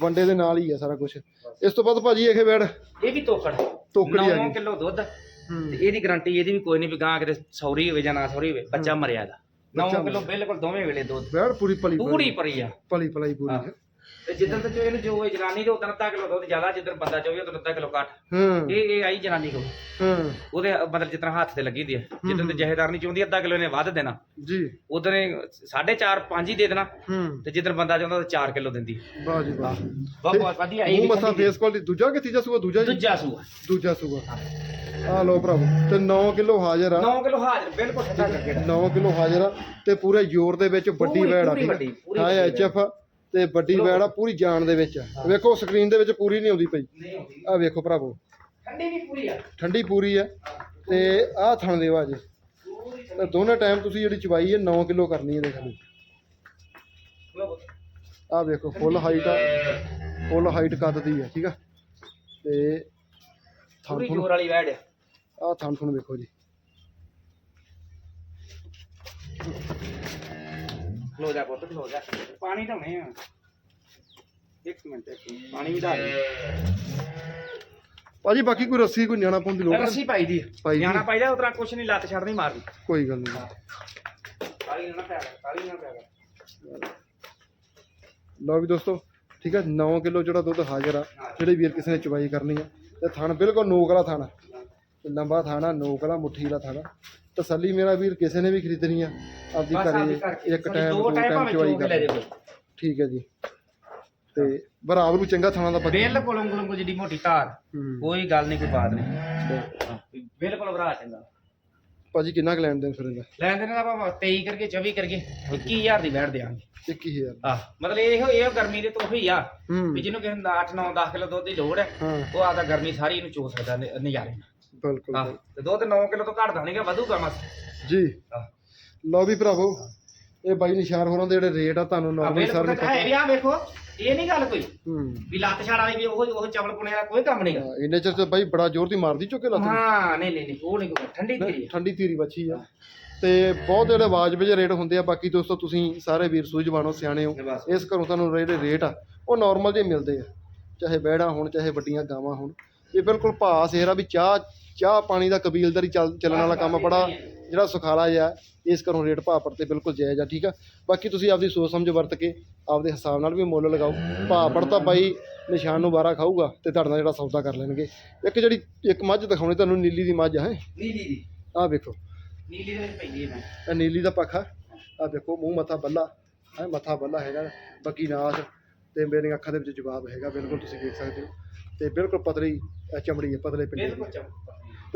ਵੰਡੇ ਦੇ ਨਾਲ ਹੀ ਆ ਸਾਰਾ ਕੁਝ ਇਸ ਤੋਂ ਬਾਅਦ ਭਾਜੀ ਇਹ ਵੇੜ ਇਹ ਵੀ ਤੋਕੜ। ਤੋਕੜੀ ਆ 9 ਗਈ। ਕਿਲੋ ਦੁੱਧ। ਤੇ ਇਹਦੀ ਗਾਰੰਟੀ ਇਹਦੀ ਵੀ ਕੋਈ ਨਹੀਂ ਵੀ ਗਾਂ ਕਿਤੇ ਸੌਰੀ ਹੋਵੇ ਜਾਂ ਨਾ ਸੌਰੀ ਹੋਵੇ ਬੱਚਾ ਮਰਿਆ ਦਾ 9 ਬੱਚਾ ਕਿਲੋ ਬਿਲਕੁਲ ਦੋਵੇਂ ਵੇਲੇ ਦੁੱਧ। ਪੂਰੀ ਭਰੀ ਆ। ਭਲੀ ਭਲਾਈ ਪੂਰੀ ਹਾਂ। ਜਿੱਦਣ ਤੇ ਇਹਨੂੰ ਜੋ ਇਹ ਜਨਾਨੀ ਦੇ ਉਦੋਂ ਅੱਧਾ ਕਿਲੋ ਦੁੱਧ ਜ਼ਿਆਦਾ ਜਿੱਦਣ ਬੰਦਾ ਚਾਹੀਏ ਉਦੋਂ ਅੱਧਾ ਕਿਲੋ ਘੱਟ। ਹਾਂ। ਇਹ ਇਹ ਆਈ ਜਨਾਨੀ ਕੋ ਹਾਂ। ਉਹਦੇ ਮਤਲਬ ਜਿੱਦਾਂ ਹੱਥ ਤੇ ਲੱਗੀ ਦੀ ਹੈ ਜਿੱਦਣ ਤੇ ਜਹੇਦਾਰ ਨਹੀਂ ਚਾਹੁੰਦੀ ਅੱਧਾ ਕਿਲੋ ਇਹਨੇ ਵੱਧ ਦੇਣਾ। ਜੀ। ਉਦੋਂ ਨੇ 4.5 5 ਹੀ ਦੇ ਦੇਣਾ। ਤੇ ਜਿੱਦਣ ਬੰਦਾ ਚਾਹੁੰਦਾ ਤਾਂ 4 ਕਿਲੋ ਦਿੰਦੀ। ਵਾਹ ਜੀ ਵਾਹ। ਬਹੁਤ ਬਹੁਤ ਵਧੀਆ ਇਹ ਮੂੰਹ ਵੀ ਮੱਥਾ ਠੰਡੀ ਫੇਸ ਕੁਆਲਿਟੀ ਦੂਜਾ ਕਿ ਤੀਜਾ ਸੂਆ ਦੂਜਾ ਜੀ? ਦੂਜਾ ਸੂਆ। ਦੂਜਾ ਸੂਆ। ਆ ਲਓ ਭਰਾਵੋ ਤੇ 9 ਕਿਲੋ ਹਾਜ਼ਰ ਆ। 9 ਕਿਲੋ ਹਾਜ਼ਰ ਬਿਲਕੁਲ ਠੰਡਾ ਕਰਕੇ ਦਾ 9 ਕਿਲੋ ਹਾਜ਼ਰ ਆ ਤੇ ਪੂਰੇ ਜ਼ੋਰ ਦੇ ਵਿੱਚ ਵੱਡੀ ਵੈੜ ਆ ਪੂਰੀ ਠੀਕ ਆ? ਵੱਡੀ, ਪੂਰੀ ਹਾਂ ਵੱਡੀ ਐਚਐਫ ਤੇ ਵੱਡੀ ਵੈੜ ਆ ਪੂਰੀ ਜਾਨ ਦੇ ਵਿੱਚ ਆ। ਵੇਖੋ ਸਕਰੀਨ ਦੇ ਵਿੱਚ ਪੂਰੀ ਨਹੀਂ ਆਉਂਦੀ ਪਈ। ਨਹੀਂ ਹੁੰਦੀ ਆ ਵੇਖੋ ਭਰਾਵੋ। ਠੰਡੀ ਵੀ ਪੂਰੀ ਆ। ਠੰਡੀ ਪੂਰੀ ਆ। ਤੇ ਆਹ ਥਣ ਦੇਵਾ ਜੀ ਤੇ ਦੋਨੇ ਟਾਈਮ ਤੁਸੀਂ ਜਿਹੜੀ ਚਵਾਈ ਹੈ 9 ਕਿਲੋ ਕਰਨੀ ਹੈ ਦੇਖ ਲਓ। ਲਓ ਆਹ ਵੇਖੋ ਫੁੱਲ ਹਾਈਟ ਆ। ਫੁੱਲ ਹਾਈਟ ਕੱਦ ਦੀ ਆ ਠੀਕ ਆ? ਤੇ ਥਣ ਪੂਰੀ ਥਣ ਜੋਰ ਵਾਲੀ ਵੈੜ ਆ। ਆਹ ਥਣ ਥਣ ਵੇਖੋ ਜੀ। ਖਲੋ ਜਾ ਪੁੱਤ ਖਲੋ ਜਾ ਪਾਣੀ ਢਾਉਣੇ ਆ ਇੱਕ ਮਿੰਟ ਇੱਕ ਮਿੰਟ ਪਾਣੀ ਵੀ ਢਾ ਦੇ ਭਾਜੀ ਬਾਕੀ ਕੋਈ ਰੱਸੀ ਕੋਈ ਨਿਆਣਾ ਪਾਉਣ ਦੀ ਲੋੜ ਨਹੀਂ ਰੱਸੀ ਪਾਈ ਦੀ ਪਾਈ ਦੀ। ਜਾਣਾ ਪਾਈਦਾ ਉਤਰਾ ਕੁਛ ਨਹੀਂ ਲੱਤ ਛੱਡਣੀ ਮਾਰਦੀ ਕੋਈ ਗੱਲ ਨਹੀਂ ਕਾਲੀ ਨਾ ਪਿਆ ਕਰ, ਕਾਲੀ ਨਾ ਪਿਆ ਕਰ। ਲਓ ਵੀ ਦੋਸਤੋ ਠੀਕ ਹੈ 9 ਕਿਲੋ ਜਿਹੜਾ ਦੁੱਧ ਹਾਜ਼ਰ ਆ ਜਿਹੜੇ ਵੀਰ ਕਿਸੇ ਨੇ ਚਵਾਈ ਕਰਨੀ ਆ ਤੇ ਥਣ ਬਿਲਕੁਲ ਨੋਕ ਵਾਲਾ ਥਣ ਆ। ਤੇ ਲੰਬਾ ਥਾਣਾ ਨੋਕ ਵਾਲਾ ਮੁੱਠੀ ਵਾਲਾ ਥਾਣਾ। ਤਸੱਲੀ ਮੇਰਾ ਵੀਰ ਕਿਸੇ ਨੇ ਵੀ ਖਰੀਦਣੀ ਆ ਆਪਦੀ ਬਸ ਆਪਦੀ ਘਰੇ ਇੱਕ ਟਾਈਮ ਦੋ ਦੋ ਟਾਈਮ ਟਾਈਮ ਭਾਵੇਂ ਕੇ ਲੈ ਕਰ ਠੀਕ ਹੈ ਜੀ। ਤੇ ਬਰਾਬਰ ਨੂੰ ਚੰਗਾ ਥਾਣਾ ਦਾ ਪਤਾ। ਬਿਲਕੁਲ ਉਂਗਲ ਉਂਗਲ ਜਿੱਡੀ ਮੋਟੀ ਧਾਰ ਹੂੰ। ਕੋਈ ਗੱਲ ਨਹੀਂ ਕੋਈ ਬਾਤ ਨਹੀਂ। ਬਿਲਕੁਲ ਭਰਾ ਚੰਗਾ। ਭਾਜੀ ਕਿੰਨਾ ਕੁ ਲੈਣ ਦੇਣ ਫਿਰ ਇਹਦਾ ਲੈਣ ਦੇਣ ਦਾ ਭਾਵੇਂ 23 ਕਰਕੇ 24 ਕਰਕੇ 21000 ਦੀ ਬੈਠ ਦਿਆਂਗੇ। 21000 ਆ ਮਤਲਬ ਇਹੋ ਇਹ ਗਰਮੀ ਦੇ ਤੋਹਫੇ ਹੀ ਆ। ਹੂੰ। ਵੀ ਜਿਹਨੂੰ ਕਿਸੇ ਨੂੰ 8 9 10 ਕਿਲੋ ਦੁੱਧ ਦੀ ਲੋੜ ਹੈ ਹਾਂ। ਉਹ ਆਦਾ ਗਰਮੀ ਸਾਰੀ ਇਹਨੂੰ ਚੋ ਸਕਦਾ ਨ- ਨਜ਼ਾਰੇ ਨਾਲ। ਬਿਲਕੁਲ ਆਹ ਤੇ ਦੁੱਧ 9 ਕਿਲੋ ਤੋਂ ਘੱਟ ਦਾਣੇਗਾ ਵਧੂਗਾ ਮਸ ਜੀ। ਆਹ। ਲਓ ਵੀ ਭਰਾਵੋ ਇਹ ਬਾਈ ਨਿਸ਼ਾਨ ਹੋਰਾਂ ਦੇ ਜਿਹੜੇ ਰੇਟ ਆ ਤੁਹਾਨੂੰ ਨਾਰਮਲੀ ਸਾਰਿਆਂ ਨੂੰ ਬਿਲਕੁਲ ਹੈ ਵੀ ਆ ਵੇਖੋ ਇਹ ਨਹੀਂ ਗੱਲ ਕੋਈ। ਹੂੰ। ਵੀ ਲੱਤ ਛਾੜ ਵਾਲੀ ਵੀ ਉਹ ਉਹ ਚਵਲ ਪੁਣੇ ਵਾਲਾ ਕੋਈ ਕੰਮ ਨਹੀਂਗਾ ਹਾਂ, ਇੰਨੇ ਚਿਰ ਚ ਬਾਈ ਬੜਾ ਜ਼ੋਰ ਦੀ ਮਾਰਦੀ ਚੁੱਕੇ ਲੱਤ ਨੂੰ। ਹਾਂ ਨਹੀਂ ਨਹੀਂ ਨਹੀਂ ਉਹ ਨਹੀਂ ਕੋਈ ਠੰਡੀ ਤੇਰੀ ਆ। ਠੰਡੀ ਧੀਰੀ ਬੱਚੀ ਆ। ਤੇ ਬਹੁਤ ਜਿਹੜੇ ਵਾਜਬ ਜਿਹੇ ਰੇਟ ਹੁੰਦੇ ਆ ਬਾਕੀ ਦੋਸਤੋ ਤੁਸੀਂ ਸਾਰੇ ਵੀਰ ਸੂਝਵਾਨੋ ਸਿਆਣੇ ਹੋ। ਬਸ। ਇਸ ਘਰੋਂ ਤੁਹਾਨੂੰ ਜਿਹੜੇ ਰੇਟ ਆ ਉਹ ਨਾਰਮਲ ਜਿਹੇ ਮਿਲਦੇ ਆ। ਚਾਹੇ ਬਹਿੜਾ ਹੋਣ ਚਾਹੇ ਵੱਡੀਆਂ ਗਾਵਾਂ ਹੋਣ। ਇਹ ਬਿਲਕੁਲ ਭਾਅ ਸੇਰਾ ਵੀ ਚਾਹ ਚਾਹ ਪਾਣੀ ਦਾ ਕਬੀਲਦਾਰੀ ਚੱਲ ਚੱਲਣ ਵਾਲਾ ਕੰਮ ਬੜਾ ਜਿਹੜਾ ਸੁਖਾਲਾ ਜਿਹਾ ਇਸ ਘਰੋਂ ਰੇਟ ਭਾਅ ਪਰ ਤੇ ਬਿਲਕੁਲ ਜਾਇਜ਼ ਆ ਠੀਕ ਆ? ਬਾਕੀ ਤੁਸੀਂ ਆਪਦੀ ਸੋਚ ਸਮਝ ਵਰਤ ਕੇ ਆਪਦੇ ਹਿਸਾਬ ਨਾਲ ਵੀ ਮੁੱਲ ਲਗਾਓ। ਭਾਅ ਪੜਤਾ ਬਾਈ ਨਿਸ਼ਾਨ ਨੂੰ ਬਾਰਾ ਖਾਊਗਾ ਤੇ ਤੁਹਾਡੇ ਨਾਲ ਜਿਹੜਾ ਸੌਦਾ ਕਰ ਲੈਣਗੇ। ਇੱਕ ਜਿਹੜੀ ਇੱਕ ਮੱਝ ਦਿਖਾਉਣੀ ਤੁਹਾਨੂੰ ਨੀਲੀ ਦੀ ਮੱਝ ਹੈ? ਨੀਲੀ ਦੀ। ਆਹ ਵੇਖੋ। ਨੀਲੀ ਦੇ ਵਿੱਚ ਪੈਂਦੀ ਹੈ ਮੈਂ ਇਹ ਨੀਲੀ ਦਾ ਪੱਖਾ ਆ। ਦੇਖੋ ਮੂੰਹ ਮੱਥਾ ਬੱਲਾ ਹੈ? ਮੱਥਾ ਬੱਲਾ ਹੈਗਾ ਬੱਕੀ ਨਾਸ ਤੇ ਮੇਰੀਆਂ ਅੱਖਾਂ ਦੇ ਵਿੱਚ ਜਵਾਬ ਹੈਗਾ ਬਿਲਕੁਲ ਤੁਸੀਂ ਦੇਖ ਸਕਦੇ ਹੋ। ਤੇ ਬਿਲਕੁਲ ਪਤਲੀ ਚਮੜੀ ਹੈ ਪਤਲੇ ਪਿੰਡੇ ਬਿਲਕੁਲ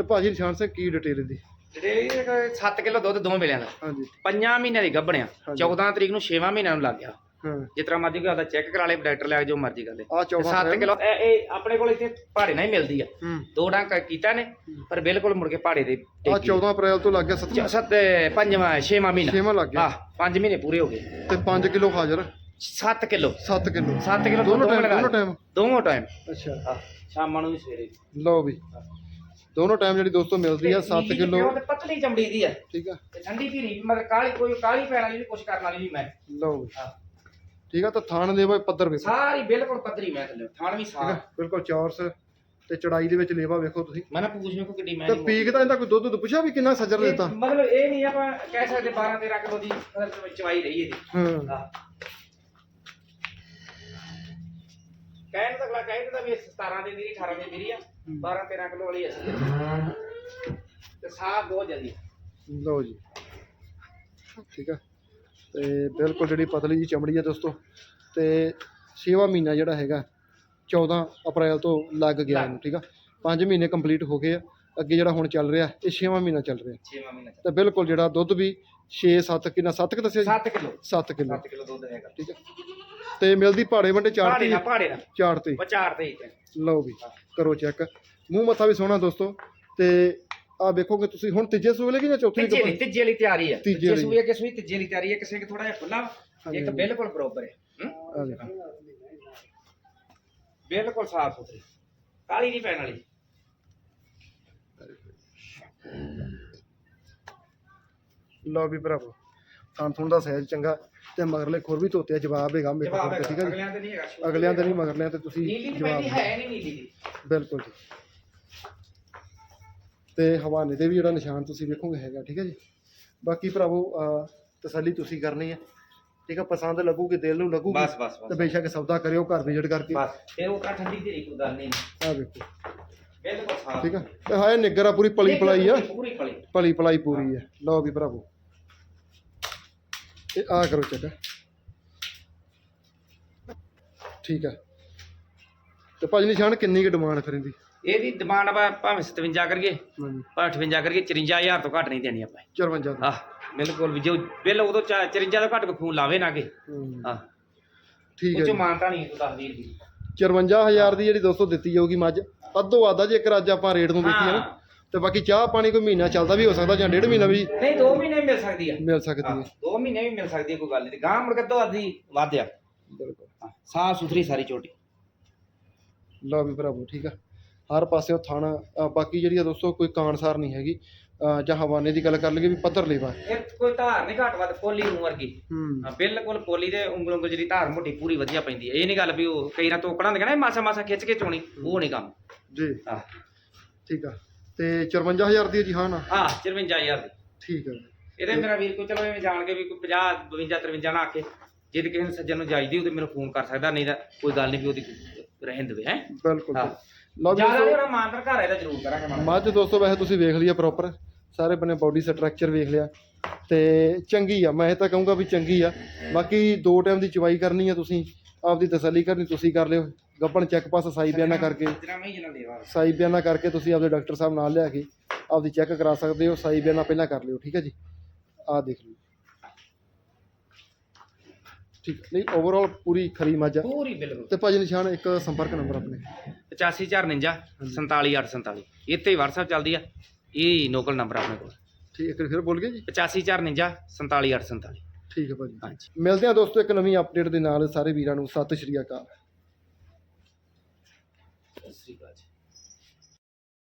ਤੇ ਭਾਜੀ ਨਿਸ਼ਾਨ ਸਿੰਘ ਕੀ ਡਿਟੇਲ ਦੀ ਜਿਹੜੇ 7 ਕਿਲੋ ਦੁੱਧ ਦੋ ਮਿਲਿਆ ਦਾ। ਹਾਂਜੀ। ਪੰਜਾਂ ਮਹੀਨਿਆਂ ਦੀ ਗੱਭਣਿਆ। ਹਾਂਜੀ। 14 ਤਰੀਕ ਨੂੰ 6ਵਾਂ ਮਹੀਨਿਆਂ ਨੂੰ ਲੱਗ ਗਿਆ। ਹਾਂ। ਜਿਸ ਤਰ੍ਹਾਂ ਮਰਜ਼ੀ ਕੋਈ ਆਦਾ ਚੈੱਕ ਕਰਾ ਲੇ ਡਾਕਟਰ ਲੈ ਜੋ ਮਰਜ਼ੀ ਕਰ ਲੇ। ਆ 14 7 ਕਿਲੋ ਇਹ ਇਹ ਆਪਣੇ ਕੋਲ ਇੱਥੇ ਪਹਾੜੇ ਨਾਲ ਹੀ ਮਿਲਦੀ ਆ। ਹੂੰ। ਦੋ ਡੰਗ ਕੀਤਾ ਨੇ ਪਰ ਬਿਲਕੁਲ ਮੁੜ ਕੇ ਪਹਾੜੇ ਦੇ ਆ 14 ਅਪ੍ਰੈਲ ਤੋਂ ਲੱਗ ਗਿਆ 7 ਸੱਤ ਪੰਜਵਾਂ ਛੇਵਾਂ ਮਹੀਨਾ। ਛੇਵਾਂ ਲੱਗ ਗਿਆ। ਆਹ 5 ਮਹੀਨੇ ਪੂਰੇ ਹੋ ਗਏ। ਤੇ 5 ਕਿਲੋ ਹਾਜ਼ਰ? 7 ਕਿਲੋ। 7 ਕਿਲੋ। 7 ਕਿਲੋ ਦੋਨੋਂ ਟਾਈਮ ਦੋਨੋਂ ਟਾਈਮ ਅੱਛਾ। ਆਹ ਸ਼ਾਮਾਂ ਨੂੰ ਵੀ ਸਵੇਰੇ। ਲਓ ਵੀ। ਦੋਨੋਂ ਟਾਈਮ ਜਿਹੜੀ ਦੋਸਤੋ ਮਿਲਦੀ ਆ 7 ਕਿਲੋ। ਪਤਲੀ ਚਮੜੀ ਦੀ ਆ। ਠੀਕ ਆ। ਤੇ ਠੰਡੀ ਧੀਰੀ ਮਤਲਬ ਕਾਲੀ ਕੋਈ ਕਾਲੀ ਪੈਣ ਵਾਲੀ ਨਹੀਂ ਕੁਛ ਕਰਨ ਵਾਲੀ ਨਹੀਂ ਮੈਂ। ਲਓ ਵੀ ਆਹ, ਠੀਕ ਆ ਤਾਂ ਥਾਣ ਦੇ ਬਾਈ ਪੱਧਰ ਵੇਖੋ। ਸਾਰੀ ਬਿਲਕੁਲ ਪਤਲੀ ਮੈਂ ਥੱਲੇ ਥਾਣ ਵੀ ਠੀਕ ਆ ਬਿਲਕੁਲ ਚੌਰਸ ਤੇ ਚੜਾਈ ਦੇ ਵਿੱਚ ਲੇਵਾ ਵੇਖੋ ਤੁਸੀਂ। ਮੈਂ ਨਾ ਪੁੱਛ ਵੇਖੋ ਕਿੱਡੀ ਮੈਂ ਤੇ ਪੀਕ ਤਾਂ ਇਹਦਾ ਕੋਈ ਦੁੱਧ ਦੁੱਧ ਪੁੱਛਿਆ ਵੀ ਕਿੰਨਾ ਸੱਜਰ ਦਿੱਤਾ? ਮਤਲਬ ਇਹ ਨਹੀਂ ਆਪਾਂ ਕਹਿ ਸਕਦੇ 12 13 ਕਿਲੋ ਦੀ ਮਤਲਬ ਚਵਾਈ ਰਹੀ ਇਹਦੀ। ਹਾਂ। ਆਹ। ਕਹਿਣ ਦਾ ਅਗਲਾ ਕਹਿ ਦਿੰਦਾ ਵੀ ਇਹ 17 ਦੀ ਮੇਰੀ 18 ਦੀ ਮੇਰੀ ਆ। 12 13 ਕਿਲੋ ਵਾਲੀ ਅਸੀਂ ਤੇ ਸਾਹ ਬਹੁਤ ਜਲਦੀ ਲਓ ਜੀ। ਠੀਕ ਆ। ਤੇ ਬਿਲਕੁਲ ਜਿਹੜੀ ਪਤਲੀ ਜੀ ਚਮੜੀ ਹੈ ਦੋਸਤੋ ਤੇ 6ਵਾਂ ਮਹੀਨਾ ਜਿਹੜਾ ਹੈਗਾ 14 ਅਪ੍ਰੈਲ ਤੋਂ ਲੱਗ ਗਿਆ ਇਹਨੂੰ ਠੀਕ ਆ? 5 ਮਹੀਨੇ ਕੰਪਲੀਟ ਹੋ ਗਏ ਆ। ਅੱਗੇ ਜਿਹੜਾ ਹੁਣ ਚੱਲ ਰਿਹਾ ਇਹ 6ਵਾਂ ਮਹੀਨਾ ਚੱਲ ਰਿਹਾ। 6ਵਾਂ ਮਹੀਨਾ ਤੇ ਬਿਲਕੁਲ ਜਿਹੜਾ ਦੁੱਧ ਵੀ 6 7 ਕਿੰਨਾ 7 ਕਿ ਦੱਸਿਆ ਜੀ? 7 ਕਿਲੋ। 7 ਕਿਲੋ। 7 ਕਿਲੋ ਦੁੱਧ ਹੈਗਾ। ਠੀਕ ਆ। ਤੇ ਮਿਲਦੀ ਪਹਾੜੇ ਵੰਡੇ ਪਹਾੜੇ ਚਾੜਤੀ ਨਾਲ ਤੇ। ਲਓ ਵੀ ਕਰੋ ਚੈੱਕ। ਮੂੰਹ ਮੱਥਾ ਵੀ ਸੋਹਣਾ ਦੋਸਤੋ। ਤੇ ਆ ਵੇਖੋਗੇ ਤੁਸੀਂ ਹੁਣ ਤੀਜੇ ਸੂਏ ਲਈ ਜਾਂ ਚੌਥੇ ਲਈ ਲਈ ਤੀਜੇ ਲਈ ਤਿਆਰੀ ਹੈ ਤੀਜੇ ਤੀਜੇ ਲਈ। ਸੂਏ ਤੀਜੇ ਲਈ ਤਿਆਰੀ ਹੈ ਕਿਸੇ ਕਿ ਥੋੜਾ ਜਿਹਾ ਖੁੱਲਾ ਇੱਕ ਬਿਲਕੁਲ ਬਰੋਬਰ ਹੈ ਹੂੰ? ਆ ਦੇਖੋ ਬਿਲਕੁਲ ਸਾਫ਼ ਸੁਥਰੀ। ਕਾਲੀ ਨਹੀਂ ਪੈਣ ਵਾਲੀ। ਲਓ ਵੀ ਭਰਾਵੋ ਥਾਂ ਥੁਣ ਦਾ ਸਹਿਜ ਚੰਗਾ। ਤੇ ਮਗਰਲੇ ਖੁਰ ਵੀ ਧੋਤੇ ਆ ਜਵਾਬ ਹੈਗਾ ਮੇਰੇ ਜਵਾਬ ਕੋਲ ਠੀਕ ਹੈ ਜੀ? ਅਗਲਿਆਂ ਤੇ ਨਹੀਂ ਹੈਗਾ ਅਗਲਿਆਂ ਤੇ ਨਹੀਂ ਮਗਰਲਿਆਂ ਤੇ ਤੁਸੀਂ ਦੀ ਜਵਾਬ ਪੈਂਦੀ ਹੈ ਨਹੀਂ ਨੀਲੀ ਦੀ। ਬਿਲਕੁਲ ਜੀ। ਤੇ ਹਵਾਨੇ ਤੇ ਵੀ ਜਿਹੜਾ ਨਿਸ਼ਾਨ ਤੁਸੀਂ ਵੇਖੋਗੇ ਹੈਗਾ ਠੀਕ ਹੈ ਜੀ? ਬਾਕੀ ਭਰਾਵੋ ਅਹ, ਤਸੱਲੀ ਤੁਸੀਂ ਕਰਨੀ ਹੈ ਠੀਕ ਹੈ ਪਸੰਦ ਲੱਗੂਗੀ ਦਿਲ ਨੂੰ ਲੱਗੂਗੀ ਬਸ ਬਸ ਤੇ ਬਸ ਬੇਸ਼ੱਕ ਸੌਦਾ ਕਰਿਓ ਘਰ ਵਿਜ਼ਿਟ ਕਰਕੇ। ਬਸ ਤੇ ਉਹ ਕਾ ਠੰਡੀ ਤੇਰੀ ਕੋਈ ਗੱਲ ਨਹੀਂ। ਆ ਵੇਖੋ। ਬਿਲਕੁਲ ਸਾਫ਼। ਠੀਕ ਹੈ ਤੇ ਹਾਏ ਨਿੱਗਰ ਆ ਪੂਰੀ ਪਲੀ ਪਲਾਈ ਆ। ਪੂਰੀ ਪਲੀ। ਭਲਾਈ ਪੂਰੀ ਹੈ ਲਓ ਵੀ ਭਰਾਵੋ। ਤੇ ਆ ਕਰੋ ਚੈੱਕ। ਠੀਕ ਹੈ ਤੇ ਭਾਜੀ ਨਿਸ਼ਾਨ ਕਿੰਨੀ ਕੁ ਡਿਮਾਂਡ ਫਿਰ ਇਹਦੀ? ਇਹਦੀ ਡਿਮਾਂਡ ਆਪਾਂ ਭਾਵੇਂ 57 ਕਰੀਏ ਹਾਂਜੀ। ਭਾਵੇਂ 58 ਕਰੀਏ 54000 ਤੋਂ ਘੱਟ ਨਹੀਂ ਦੇਣੀ ਆਪਾਂ। 54 ਦਾ ਆਹ ਬਿਲਕੁਲ ਵੀ ਜੋ ਬਿੱਲ ਉਦੋਂ 54 ਤੋਂ ਘੱਟ ਕੋਈ ਫੋਨ ਲਾਵੇ ਨਾ ਕਿ ਹੂੰ। ਆਹ ਠੀਕ ਹੈ ਉਹ ਚ। ਮਾਨਤਾ ਨਹੀਂ ਤੂੰ ਦੱਸ ਦੀ 54000 ਦੀ ਜਿਹੜੀ ਦੋਸਤੋ ਦਿੱਤੀ ਜਾਊਗੀ ਮੱਝ ਅੱਧੋ ਅੱਧਾ ਜੇਕਰ ਅੱਜ ਆਪਾਂ ਰੇਟ ਨੂੰ ਵੇਖੀਏ ਨਾ। ਤੇ ਬਾਕੀ ਚਾਹ ਪਾਣੀ ਕੋਈ ਮਹੀਨਾ ਚੱਲਦਾ ਵੀ ਹੋ ਸਕਦਾ ਜਾਂ ਡੇਢ ਮਹੀਨਾ ਵੀ ਨਹੀਂ 2 ਮਹੀਨੇ ਮਿਲ ਸਕਦੀ ਆ। ਮਿਲ ਸਕਦੀ ਹੈ 2 ਮਹੀਨੇ ਵੀ ਮਿਲ ਸਕਦੀ ਕੋਈ ਗੱਲ ਨਹੀਂ ਗਾਂ ਮੁੜ ਕੇ ਤੋਂ ਅੱਧੀ ਵੱਧ ਆ। ਬਿਲਕੁਲ। ਸਾਫ਼ ਸੁਥਰੀ ਸਾਰੀ ਝੋਟੀ ਲਓ ਵੀ ਭਰਾਵੋ ਠੀਕ ਆ। ਹਰ ਪਾਸੇ ਥਣ ਅ, ਬਾਕੀ ਜਿਹੜੀ ਆ ਦੋਸਤੋ ਕੋਈ ਕਾਨਸਾਰ ਨਹੀਂ ਹੈਗੀ। ਅ, ਜਾਂ ਹਵਾਨੇ ਦੀ ਗੱਲ ਕਰ ਲਈਏ ਵੀ ਪੱਧਰ ਲੇਵਾ ਇਹ ਕੋਈ ਧਾਰ ਨਹੀਂ ਘੱਟ ਵੱਧ ਪੋਲੀ ਨੂੰ ਵਰਗੀ। ਹੂੰ। ਹਾਂ, ਬਿਲਕੁਲ ਪੋਲੀ ਦੇ ਉਂਗਲ ਉਂਗਲ ਜਿਹੜੀ ਧਾਰ ਮੋਟੀ ਪੂਰੀ ਵਧੀਆ ਪੈਂਦੀ ਹੈ ਇਹ ਨਹੀਂ ਗੱਲ ਵੀ ਉਹ ਕਈ ਨਾ ਤੋਕੜਾਂ ਹੁੰਦੀਆਂ ਨਾ ਮਾਸਾ ਮਾਸਾ ਖਿੱਚ ਕੇ ਚੋਣੀ ਉਹ ਨਹੀਂ ਕੰਮ। ਜੀ। ਹਾਂ। ਠੀਕ ਆ। ਤੇ 54000 ਦੀ ਹੈ ਜੀ ਹਾਂ ਨਾ? ਹਾਂ 54000 ਦੀ। ਠੀਕ ਆ ਇਹਦੇ ਮੇਰਾ ਵੀਰ ਕੋਈ ਚਲੋ ਐਵੇਂ ਜਾਣ ਕੇ ਵੀ ਕੋਈ 50 52 53 ਨਾ ਆਕੇ ਜੇ ਤੇ ਕਿਸੇ ਨੂੰ ਸੱਜਣ ਨੂੰ ਜਾਈਦੀ ਉਹ ਤੇ ਮੈਨੂੰ ਫੋਨ ਕਰ ਸਕਦਾ ਨਹੀਂ ਤਾਂ ਕੋਈ ਗੱਲ ਨਹੀਂ ਵੀ ਉਹਦੀ ਰਹਿਣ ਦੇਵੇ ਹੈ? ਬਿਲਕੁਲ ਹਾਂ। ਲਓ ਜ਼ਿਆਦਾ ਹੋਣਾ ਮਾਨਤਰ ਘਰ ਇਹਦਾ ਜ਼ਰੂਰ ਕਰਾਂਗੇ ਮੱਝ ਦੋਸਤੋ ਵੈਸੇ ਤੁਸੀਂ ਵੇਖ ਲਿਆ ਪ੍ਰੋਪਰ ਸਾਰੇ ਬੰਨੇ ਬਾਡੀ ਸਟਰਕਚਰ ਵੇਖ ਲਿਆ। ਤੇ ਚੰਗੀ ਆ ਮੈਂ ਇਹ ਤਾਂ ਕਹੂੰਗਾ ਵੀ ਚੰਗੀ ਆ। ਬਾਕੀ ਦੋ ਟਾਈਮ ਦੀ ਚਵਾਈ ਕਰਨੀ ਆ ਤੁਸੀਂ। ਆਪਦੀ ਤਸੱਲੀ ਕਰਨੀ ਤੁਸੀਂ ਕਰ ਲਿਓ। ਗੱਪਣ ਚੈੱਕ ਪਾਸ ਸਾਈ ਬਿਆਨਾ ਕਰਕੇ। ਸਾਈ ਬਿਆਨਾ ਕਰਕੇ ਤੁਸੀਂ ਆਪਦੇ ਡਾਕਟਰ ਸਾਹਿਬ ਨਾਲ ਲਿਆ ਕੇ ਆਪਦੀ ਚੈੱਕ ਕਰਾ ਸਕਦੇ ਹੋ। ਸਾਈ ਬਿਆਨਾ ਪਹਿਲਾਂ ਕਰ ਲਿਓ ਠੀਕ ਹੈ ਜੀ? ਆਹ ਦੇਖ ਲਓ। ਠੀਕ ਨਹੀਂ ਓਵਰਆਲ ਪੂਰੀ ਖਰੀ ਮੱਝ ਆ। ਪੂਰੀ ਬਿਲਕੁਲ। ਤੇ ਭਾਜੀ ਨਿਸ਼ਾਨ ਇੱਕ ਸੰਪਰਕ ਨੰਬਰ ਆਪਣੇ। 85449 47847 ਇੱਥੇ ਹੀ WhatsApp ਚੱਲਦੀ ਆ। ਇਹ ਨੋਕਲ ਨੰਬਰ ਆਪਣੇ ਕੋਲ। ਠੀਕ ਹੈ ਫਿਰ ਬੋਲ ਗਏ ਜੀ। 85449 47847 ਠੀਕ ਹੈ ਭਾਜੀ। ਹਾਂਜੀ। ਮਿਲਦੇ ਹਾਂ ਦੋਸਤੋ ਇੱਕ ਨਵੀਂ ਅਪਡੇਟ ਦੇ ਨਾਲ ਸਾਰੇ ਵੀਰਾਂ ਨੂੰ। ਸਤਿ ਸ਼੍ਰੀ ਅਕਾਲ। ਸਤਿ ਸ਼੍ਰੀ ਅਕਾਲ ਜੀ।